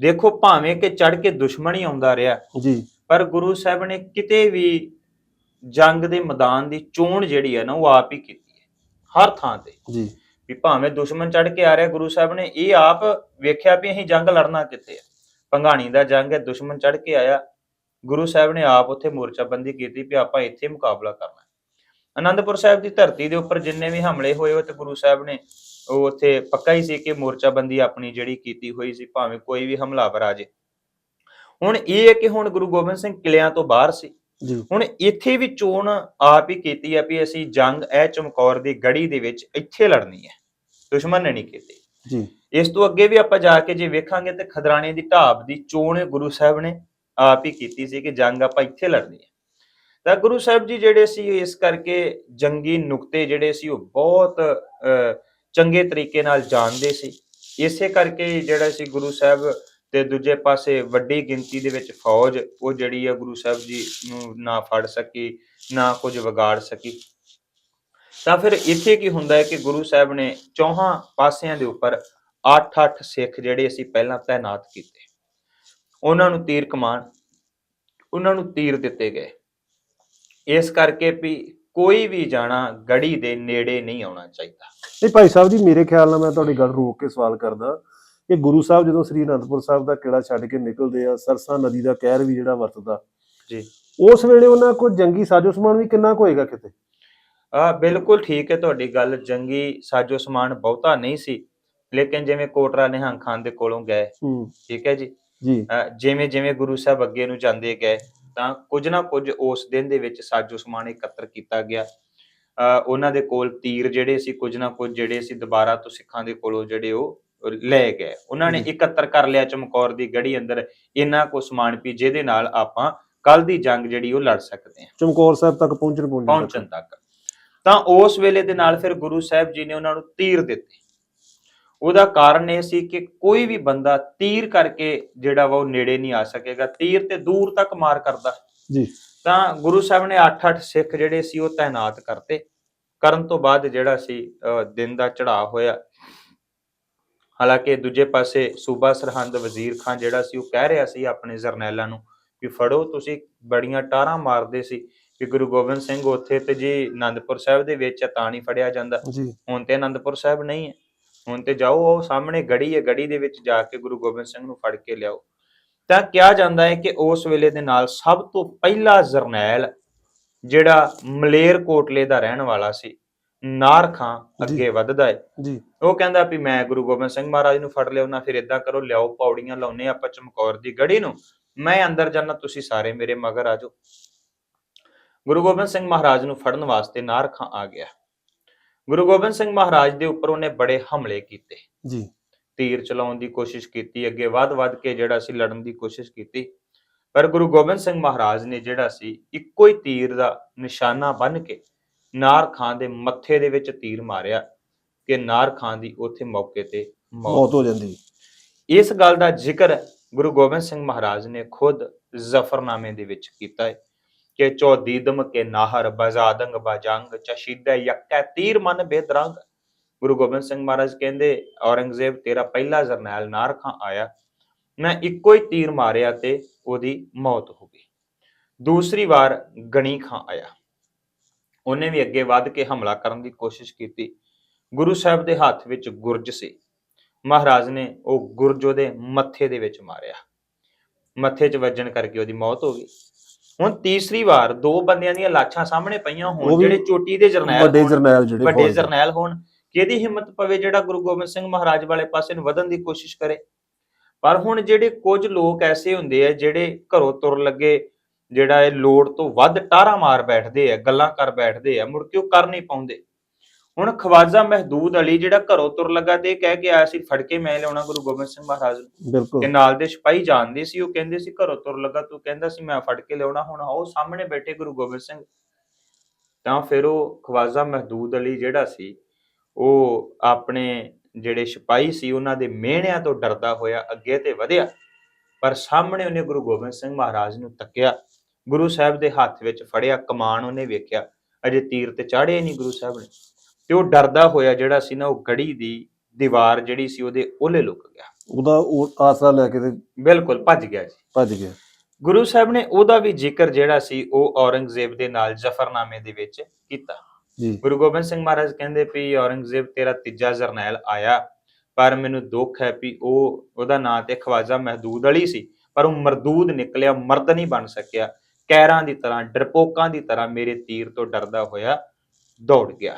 ਦੇਖੋ ਭਾਵੇਂ ਕਿ ਚੜ ਕੇ ਦੁਸ਼ਮਣ ਹੀ ਆਉਂਦਾ ਰਿਹਾ ਜੀ। ਪਰ ਗੁਰੂ ਸਾਹਿਬ ਨੇ ਕਿਤੇ ਵੀ ਜੰਗ ਦੇ ਮੈਦਾਨ ਦੀ ਚੋਣ ਜਿਹੜੀ ਹੈ ਨਾ ਉਹ ਆਪ ਹੀ ਕੀਤੀ ਹੈ ਹਰ ਥਾਂ ਤੇ। ਜੀ। ਵੀ ਭਾਵੇਂ ਦੁਸ਼ਮਣ ਚੜ ਕੇ ਆ ਰਿਹਾ ਗੁਰੂ ਸਾਹਿਬ ਨੇ, ਇਹ ਆਪ ਵੇਖਿਆ ਵੀ ਅਸੀਂ ਜੰਗ ਲੜਨਾ ਕਿੱਥੇ ਆ। ਭੰਗਾਣੀ ਦਾ ਜੰਗ ਹੈ, ਦੁਸ਼ਮਣ ਚੜ ਕੇ ਆਇਆ। ਗੁਰੂ ਸਾਹਿਬ ਨੇ ਆਪ ਉੱਥੇ ਮੋਰਚਾਬੰਦੀ ਕੀਤੀ ਵੀ ਆਪਾਂ ਇੱਥੇ ਮੁਕਾਬਲਾ ਕਰਨਾ ਅਨੰਦਪੁਰ ਸਾਹਿਬ ਦੀ ਧਰਤੀ ਦੇ ਉੱਪਰ ਜਿੰਨੇ ਵੀ ਹਮਲੇ ਹੋਏ, ਉਹ ਤੇ ਗੁਰੂ ਸਾਹਿਬ ਨੇ, ਉਹ ਉੱਥੇ ਪੱਕਾ ਹੀ ਸੀ ਕਿ ਮੋਰਚਾਬੰਦੀ ਆਪਣੀ ਜਿਹੜੀ ਕੀਤੀ ਹੋਈ ਸੀ, ਭਾਵੇਂ ਕੋਈ ਵੀ ਹਮਲਾਵਰ ਆ ਜੇ। ਹੁਣ ਇਹ ਹੈ ਕਿ ਹੁਣ ਗੁਰੂ ਗੋਬਿੰਦ ਸਿੰਘ ਕਿਲਿਆਂ ਤੋਂ ਬਾਹਰ ਸੀ। ਹੁਣ ਇੱਥੇ ਵੀ ਚੋਣ ਆਪ ਹੀ ਕੀਤੀ ਹੈ ਵੀ ਅਸੀਂ ਜੰਗ ਇਹ ਚਮਕੌਰ ਦੀ ਗੜੀ ਦੇ ਵਿੱਚ ਇੱਥੇ ਲੜਨੀ ਹੈ। ਦੁਸ਼ਮਣ ਨੇ ਨਹੀਂ ਕੀਤੀ। ਜੀ। ਇਸ ਤੋਂ ਅੱਗੇ ਵੀ ਆਪਾਂ ਜਾ ਕੇ ਜੇ ਵੇਖਾਂਗੇ ਤੇ ਖਦਰਾਣੇ ਦੀ ਢਾਬ ਦੀ ਚੋਣ ਗੁਰੂ ਸਾਹਿਬ ਨੇ ਆਪ ਹੀ ਕੀਤੀ ਸੀ ਕਿ ਜੰਗ ਆਪਾਂ ਇੱਥੇ ਲੜਨੀ ਹੈ। ਤਾਂ ਗੁਰੂ ਸਾਹਿਬ ਜੀ ਜਿਹੜੇ ਸੀ ਇਸ ਕਰਕੇ ਜੰਗੀ ਨੁਕਤੇ ਜਿਹੜੇ ਸੀ ਉਹ ਬਹੁਤ ਚੰਗੇ ਤਰੀਕੇ ਨਾਲ ਜਾਣਦੇ ਸੀ। ਇਸੇ ਕਰਕੇ ਜਿਹੜਾ ਸੀ ਗੁਰੂ ਸਾਹਿਬ ਤੇ ਦੂਜੇ ਪਾਸੇ ਵੱਡੀ ਗਿਣਤੀ ਦੇ ਵਿੱਚ ਫੌਜ, ਉਹ ਜਿਹੜੀ ਆ ਗੁਰੂ ਸਾਹਿਬ ਜੀ ਨੂੰ ਨਾ ਫੜ ਸਕੀ, ਨਾ ਕੁਝ ਵਿਗਾੜ ਸਕੀ। ਤਾਂ ਫਿਰ ਇੱਥੇ ਕੀ ਹੁੰਦਾ ਹੈ ਕਿ ਗੁਰੂ ਸਾਹਿਬ ਨੇ ਚੌਹਾਂ ਪਾਸਿਆਂ ਦੇ ਉੱਪਰ 8-8 ਸਿੱਖ ਜਿਹੜੇ ਅਸੀਂ ਪਹਿਲਾਂ ਤਾਇਨਾਤ ਕੀਤੇ। ਉਹਨਾਂ ਨੂੰ ਤੀਰ ਕਮਾਨ, ਉਹਨਾਂ ਨੂੰ ਤੀਰ ਦਿੱਤੇ ਗਏ। ਇਸ ਕਰਕੇ ਵੀ ਕੋਈ ਵੀ ਜਾਣਾ ਗੜੀ ਦੇ ਨੇੜੇ ਨਹੀਂ ਆਉਣਾ ਚਾਹੀਦਾ। ਨਹੀਂ ਭਾਈ ਸਾਹਿਬ ਜੀ, ਮੇਰੇ ਖਿਆਲ ਨਾਲ ਮੈਂ ਤੁਹਾਡੀ ਗੱਲ ਰੋਕ ਕੇ ਸਵਾਲ ਕਰਦਾ। ਕਿ ਗੁਰੂ ਸਾਹਿਬ ਜਦੋਂ ਸ੍ਰੀ ਅਨੰਦਪੁਰ ਸਾਹਿਬ ਦਾ ਕਿਲਾ ਛੱਡ ਕੇ ਨਿਕਲਦੇ ਆ ਸਰਸਾ ਨਦੀ ਦਾ ਕਹਿਰ ਵੀ ਜਿਹੜਾ ਵਰਤਦਾ। ਜੀ। ਉਸ ਵੇਲੇ ਉਹਨਾਂ ਕੋਲ ਜੰਗੀ ਸਾਜੋ ਸਮਾਨ ਵੀ ਕਿੰਨਾ ਹੋਏਗਾ ਕਿਤੇ? ਆ ਬਿਲਕੁਲ ਠੀਕ ਹੈ ਤੁਹਾਡੀ ਗੱਲ ਜੰਗੀ ਸਾਜੋ ਸਮਾਨ ਬਹੁਤਾ ਨਹੀਂ ਸੀ ਲੇਕਿਨ ਜਿਵੇਂ ਕੋਟਰਾ ਨਿਹੰਗ ਖਾਨ ਦੇ ਕੋਲੋਂ ਗਏ। ਠੀਕ ਹੈ ਜੀ। ਜੀ। ਜਿਵੇਂ ਜਿਵੇਂ ਗੁਰੂ ਸਾਹਿਬ ਅੱਗੇ ਨੂੰ ਜਾਂਦੇ ਗਏ ਤਾਂ ਕੁਝ ਨਾ ਕੁਝ ਉਸ ਦਿਨ ਦੇ ਵਿੱਚ ਸਾਜੋ ਸਮਾਨ ਇਕੱਤਰ ਕੀਤਾ ਗਿਆ। ਉਹਨਾਂ ਦੇ ਕੋਲ ਤੀਰ ਜਿਹੜੇ ਸੀ ਕੁਝ ਨਾ ਕੁਝ ਜਿਹੜੇ ਸੀ ਦੁਬਾਰਾ ਤੋਂ ਸਿੱਖਾਂ ਦੇ ਕੋਲੋਂ ਜਿਹੜੇ ਉਹ ਲੈ ਗਏ। ਉਹਨਾਂ ਨੇ। ਇਕੱਤਰ ਕਰ ਲਿਆ ਚਮਕੌਰ ਦੀ ਗੜੀ ਅੰਦਰ। ਇੰਨਾ ਕੁ ਸਮਾਨ ਵੀ ਜਿਹਦੇ ਨਾਲ ਆਪਾਂ ਕੱਲ ਦੀ ਜੰਗ ਜਿਹੜੀ ਉਹ ਲੜ ਸਕਦੇ ਹਾਂ। ਚਮਕੌਰ ਸਾਹਿਬ ਤੱਕ ਪਹੁੰਚਣ ਪਹੁੰਚਣ ਤੱਕ। ਤਾਂ ਉਸ ਵੇਲੇ ਦੇ ਨਾਲ ਫਿਰ ਗੁਰੂ ਸਾਹਿਬ ਜੀ ਨੇ ਉਹਨਾਂ ਨੂੰ ਤੀਰ ਦਿੱਤੇ। ਉਹਦਾ ਕਾਰਨ ਇਹ ਸੀ ਕਿ ਕੋਈ ਵੀ ਬੰਦਾ ਤੀਰ ਕਰਕੇ ਜਿਹੜਾ ਵਾ ਉਹ ਨੇੜੇ ਨਹੀਂ ਆ ਸਕੇਗਾ। ਤੀਰ ਤੇ ਦੂਰ ਤੱਕ ਮਾਰ ਕਰਦਾ। ਜੀ। ਤਾਂ ਗੁਰੂ ਸਾਹਿਬ ਨੇ 8-8 ਸਿੱਖ ਜਿਹੜੇ ਸੀ ਉਹ ਤਾਇਨਾਤ ਕਰਤੇ। ਕਰਨ ਤੋਂ ਬਾਅਦ ਜਿਹੜਾ ਸੀ ਦਿਨ ਦਾ ਚੜਾਅ ਹੋਇਆ। ਹਾਲਾਂਕਿ ਦੂਜੇ ਪਾਸੇ ਸੂਬਾ ਸਰਹੰਦ ਵਜ਼ੀਰ ਖਾਨ ਜਿਹੜਾ ਸੀ ਉਹ ਕਹਿ ਰਿਹਾ ਸੀ ਆਪਣੇ ਜਰਨੈਲਾਂ ਨੂੰ ਵੀ ਫੜੋ ਤੁਸੀਂ ਬੜੀਆਂ ਟਾਰਾਂ ਮਾਰਦੇ ਸੀ ਕਿ ਗੁਰੂ ਗੋਬਿੰਦ ਸਿੰਘ ਉੱਥੇ ਤੇ ਜੀ ਆਨੰਦਪੁਰ ਸਾਹਿਬ ਦੇ ਵਿੱਚ ਤਾਂ ਨਹੀਂ ਫੜਿਆ ਜਾਂਦਾ। ਹੁਣ ਤੇ ਆਨੰਦਪੁਰ ਸਾਹਿਬ ਨਹੀਂ ਹੈ। ਹੁਣ ਤੇ ਜਾਓ ਉਹ ਸਾਹਮਣੇ ਗੜੀ ਹੈ ਗੜੀ ਦੇ ਵਿੱਚ ਜਾ ਕੇ ਗੁਰੂ ਗੋਬਿੰਦ ਸਿੰਘ ਨੂੰ ਫੜ ਕੇ ਲਿਆਓ। ਤਾਂ ਕਿਹਾ ਜਾਂਦਾ ਹੈ ਕਿ ਉਸ ਵੇਲੇ ਦੇ ਨਾਲ ਸਭ ਤੋਂ ਪਹਿਲਾ ਜਰਨੈਲ ਜਿਹੜਾ ਮਲੇਰ ਕੋਟਲੇ ਦਾ ਰਹਿਣ ਵਾਲਾ ਸੀ ਨਾਰ ਖਾਂ। ਅੱਗੇ ਵੱਧਦਾ ਹੈ ਜੀ। ਉਹ ਕਹਿੰਦਾ ਵੀ ਮੈਂ ਗੁਰੂ ਗੋਬਿੰਦ ਸਿੰਘ ਮਹਾਰਾਜ ਨੂੰ ਫੜ ਲਿਆਉਣਾ ਫਿਰ ਇਦਾਂ ਕਰੋ ਲਿਆਓ ਪੌੜੀਆਂ ਲਾਉਨੇ ਆਪਾਂ ਚਮਕੌਰ ਦੀ ਗੜੀ ਨੂੰ। ਮੈਂ ਅੰਦਰ ਜਾਣਾ ਤੁਸੀਂ ਸਾਰੇ ਮੇਰੇ ਮਗਰ ਆ ਜਾਓ। ਗੁਰੂ ਗੋਬਿੰਦ ਸਿੰਘ ਮਹਾਰਾਜ ਨੂੰ ਫੜਨ ਵਾਸਤੇ ਨਾਰ ਖਾਂ ਆ ਗਿਆ। ਗੁਰੂ ਗੋਬਿੰਦ ਸਿੰਘ ਮਹਾਰਾਜ ਦੇ ਉੱਪਰ ਉਹਨੇ ਬੜੇ ਹਮਲੇ ਕੀਤੇ। ਜੀ। ਤੀਰ ਚਲਾਉਣ ਦੀ ਕੋਸ਼ਿਸ਼ ਕੀਤੀ ਅੱਗੇ ਵੱਧ-ਵੱਧ ਕੇ ਜਿਹੜਾ ਸੀ ਲੜਨ ਦੀ ਕੋਸ਼ਿਸ਼ ਕੀਤੀ। ਪਰ ਗੁਰੂ ਗੋਬਿੰਦ ਸਿੰਘ ਮਹਾਰਾਜ ਨੇ ਜਿਹੜਾ ਸੀ ਇੱਕੋ ਹੀ ਤੀਰ ਦਾ ਨਿਸ਼ਾਨਾ ਬੰਨ ਕੇ ਨਾਰ ਖਾਂ ਦੇ ਮੱਥੇ ਦੇ ਵਿੱਚ ਤੀਰ ਮਾਰਿਆ ਕਿ ਨਾਰ ਖਾਂ ਦੀ ਉੱਥੇ ਮੌਕੇ ਤੇ ਮੌਤ ਮੌਤ ਹੋ ਜਾਂਦੀ। ਇਸ ਗੱਲ ਦਾ ਜ਼ਿਕਰ ਗੁਰੂ ਗੋਬਿੰਦ ਸਿੰਘ ਮਹਾਰਾਜ ਨੇ ਖੁਦ ਜ਼ਫਰਨਾਮੇ ਦੇ ਵਿੱਚ ਕੀਤਾ ਹੈ ਕਿ ਚੌਦੀਦਮ ਕੇ ਨਾਹਰ ਬਜ਼ਾਦੰਗ ਬਾਜੰਗ ਚਸ਼ੀਦਾ ਯੱਕਾ ਤੀਰ ਮਨ ਬੇਦਰੰਗ। ਗੁਰੂ ਗੋਬਿੰਦ ਸਿੰਘ ਮਹਾਰਾਜ ਕਹਿੰਦੇ ਔਰੰਗਜ਼ੇਬ ਤੇਰਾ ਪਹਿਲਾ ਜਰਨੈਲ ਨਾਰ ਖਾਂ ਆਇਆ। ਮੈਂ ਇੱਕੋ ਹੀ ਤੀਰ ਮਾਰਿਆ ਤੇ ਉਹਦੀ ਮੌਤ ਹੋ ਗਈ। ਦੂਸਰੀ ਵਾਰ ਗਣੀ ਖਾਂ ਆਇਆ। ਉਹਨੇ ਵੀ ਅੱਗੇ ਵੱਧ ਕੇ ਹਮਲਾ ਕਰਨ ਦੀ ਕੋਸ਼ਿਸ਼ ਕੀਤੀ। ਗੁਰੂ ਸਾਹਿਬ ਦੇ ਹੱਥ ਵਿੱਚ ਗੁਰਜ ਸੀ। ਮਹਾਰਾਜ ਨੇ ਉਹ ਗੁਰਜ ਉਹਦੇ ਮੱਥੇ ਦੇ ਵਿੱਚ ਮਾਰਿਆ। ਮੱਥੇ 'ਚ ਵੱਜਣ ਕਰਕੇ ਉਹਦੀ ਮੌਤ ਹੋ ਗਈ। ਹੁਣ ਤੀਸਰੀ ਵਾਰ ਦੋ ਬੰਦਿਆਂ ਦੀਆਂ ਲਾਸ਼ਾਂ ਸਾਹਮਣੇ ਪਈਆਂ ਹੋਣ ਜਿਹੜੇ ਚੋਟੀ ਦੇ ਜਰਨੈਲ ਵੱਡੇ ਜਰਨੈਲ ਜਿਹੜੇ ਵੱਡੇ। ਜਰਨੈਲ ਹੋਣ ਕਿਹਦੀ ਹਿੰਮਤ ਪਵੇ ਜਿਹੜਾ ਗੁਰੂ ਗੋਬਿੰਦ ਸਿੰਘ ਮਹਾਰਾਜ ਵਾਲੇ ਪਾਸੇ ਨੂੰ ਵਧਣ ਦੀ ਕੋਸ਼ਿਸ਼ ਕਰੇ। ਪਰ ਹੁਣ ਜਿਹੜੇ ਕੁਝ ਲੋਕ ਐਸੇ ਹੁੰਦੇ ਆ ਜਿਹੜੇ ਘਰੋਂ ਤੁਰ ਲੱਗੇ ਜਿਹੜਾ ਇਹ ਲੋੜ ਤੋਂ ਵੱਧ ਟਾਰਾ ਮਾਰ ਬੈਠਦੇ ਆ ਗੱਲਾਂ ਕਰ ਬੈਠਦੇ ਆ ਮੁੜ ਕੇ ਉਹ ਕਰ ਨਹੀਂ ਪਾਉਂਦੇ। ਹੁਣ ਖਵਾਜਾ ਮਹਿਦੂਦ ਅਲੀ ਜਿਹੜਾ ਘਰੋਂ ਤੁਰ ਲੱਗਾ ਤੇ ਕਹਿ ਕੇ ਆਇਆ ਸੀ ਫੜ ਕੇ ਮੈਂ ਲਿਆਉਣਾ ਗੁਰੂ ਗੋਬਿੰਦ ਸਿੰਘ ਮਹਾਰਾਜ ਨੂੰ। ਤੇ ਨਾਲ ਦੇ ਸਿਪਾਹੀ ਜਾਣਦੇ ਸੀ ਉਹ ਕਹਿੰਦੇ ਸੀ ਘਰੋਂ ਤੁਰ ਲੱਗਾ ਤੂੰ ਕਹਿੰਦਾ ਸੀ ਮੈਂ ਫੜ ਕੇ ਲਿਆਉਣਾ ਹੁਣ ਆਓ ਸਾਹਮਣੇ ਬੈਠੇ ਗੁਰੂ ਗੋਬਿੰਦ ਸਿੰਘ। ਤਾਂ ਫਿਰ ਉਹ ਖਵਾਜਾ ਮਹਿਦੂਦ ਅਲੀ ਜਿਹੜਾ ਸੀ ਉਹ ਆਪਣੇ ਜਿਹੜੇ ਸਿਪਾਹੀ ਸੀ ਉਹਨਾਂ ਦੇ ਮਿਹਣਿਆਂ ਤੋਂ ਡਰਦਾ ਹੋਇਆ ਅੱਗੇ ਤੇ ਵਧਿਆ ਪਰ ਸਾਹਮਣੇ ਉਹਨੇ ਗੁਰੂ ਗੋਬਿੰਦ ਸਿੰਘ ਮਹਾਰਾਜ ਨੂੰ ਤੱਕਿਆ। ਗੁਰੂ ਸਾਹਿਬ ਦੇ ਹੱਥ ਵਿੱਚ ਫੜਿਆ ਕਮਾਨ ਉਹਨੇ ਵੇਖਿਆ। ਅਜੇ ਤੀਰ ਤੇ ਚਾੜਿਆ ਨਹੀਂ ਗੁਰੂ ਸਾਹਿਬ ਨੇ। ਤੇ ਉਹ ਡਰਦਾ ਹੋਇਆ ਜਿਹੜਾ ਸੀ ਨਾ ਉਹ ਗੜੀ ਦੀ ਦੀਵਾਰ ਜਿਹੜੀ ਸੀ ਉਹਦੇ ਉਹਲੇ ਲੁਕ ਗਿਆ। ਉਹਦਾ ਉਹ ਆਸਰਾ ਲੈ ਕੇ ਤੇ ਬਿਲਕੁਲ ਭੱਜ ਗਿਆ ਜੀ। ਭੱਜ ਗਿਆ। ਗੁਰੂ ਸਾਹਿਬ ਨੇ ਉਹਦਾ ਵੀ ਜ਼ਿਕਰ ਜਿਹੜਾ ਸੀ ਉਹ ਔਰੰਗਜ਼ੇਬ ਦੇ ਨਾਲ ਜ਼ਫਰਨਾਮੇ ਦੇ ਵਿੱਚ ਕੀਤਾ। ਜੀ। ਗੁਰੂ ਗੋਬਿੰਦ ਸਿੰਘ ਮਹਾਰਾਜ ਕਹਿੰਦੇ ਵੀ ਔਰੰਗਜ਼ੇਬ ਤੇਰਾ ਤੀਜਾ ਜਰਨੈਲ ਆਇਆ। ਪਰ ਮੈਨੂੰ ਦੁੱਖ ਹੈ ਵੀ ਉਹ ਉਹਦਾ ਨਾਂ ਤੇ ਖਵਾਜਾ ਮਹਿਦੂਦ ਅਲੀ ਸੀ। ਪਰ ਉਹ ਮਰਦੂਦ ਨਿਕਲਿਆ ਮਰਦ ਨਹੀਂ ਬਣ ਸਕਿਆ। ਕੈਰਾਂ ਦੀ ਤਰ੍ਹਾਂ ਡਰਪੋਕਾਂ ਦੀ ਤਰ੍ਹਾਂ ਮੇਰੇ ਤੀਰ ਤੋਂ ਡਰਦਾ ਹੋਇਆ ਦੌੜ ਗਿਆ।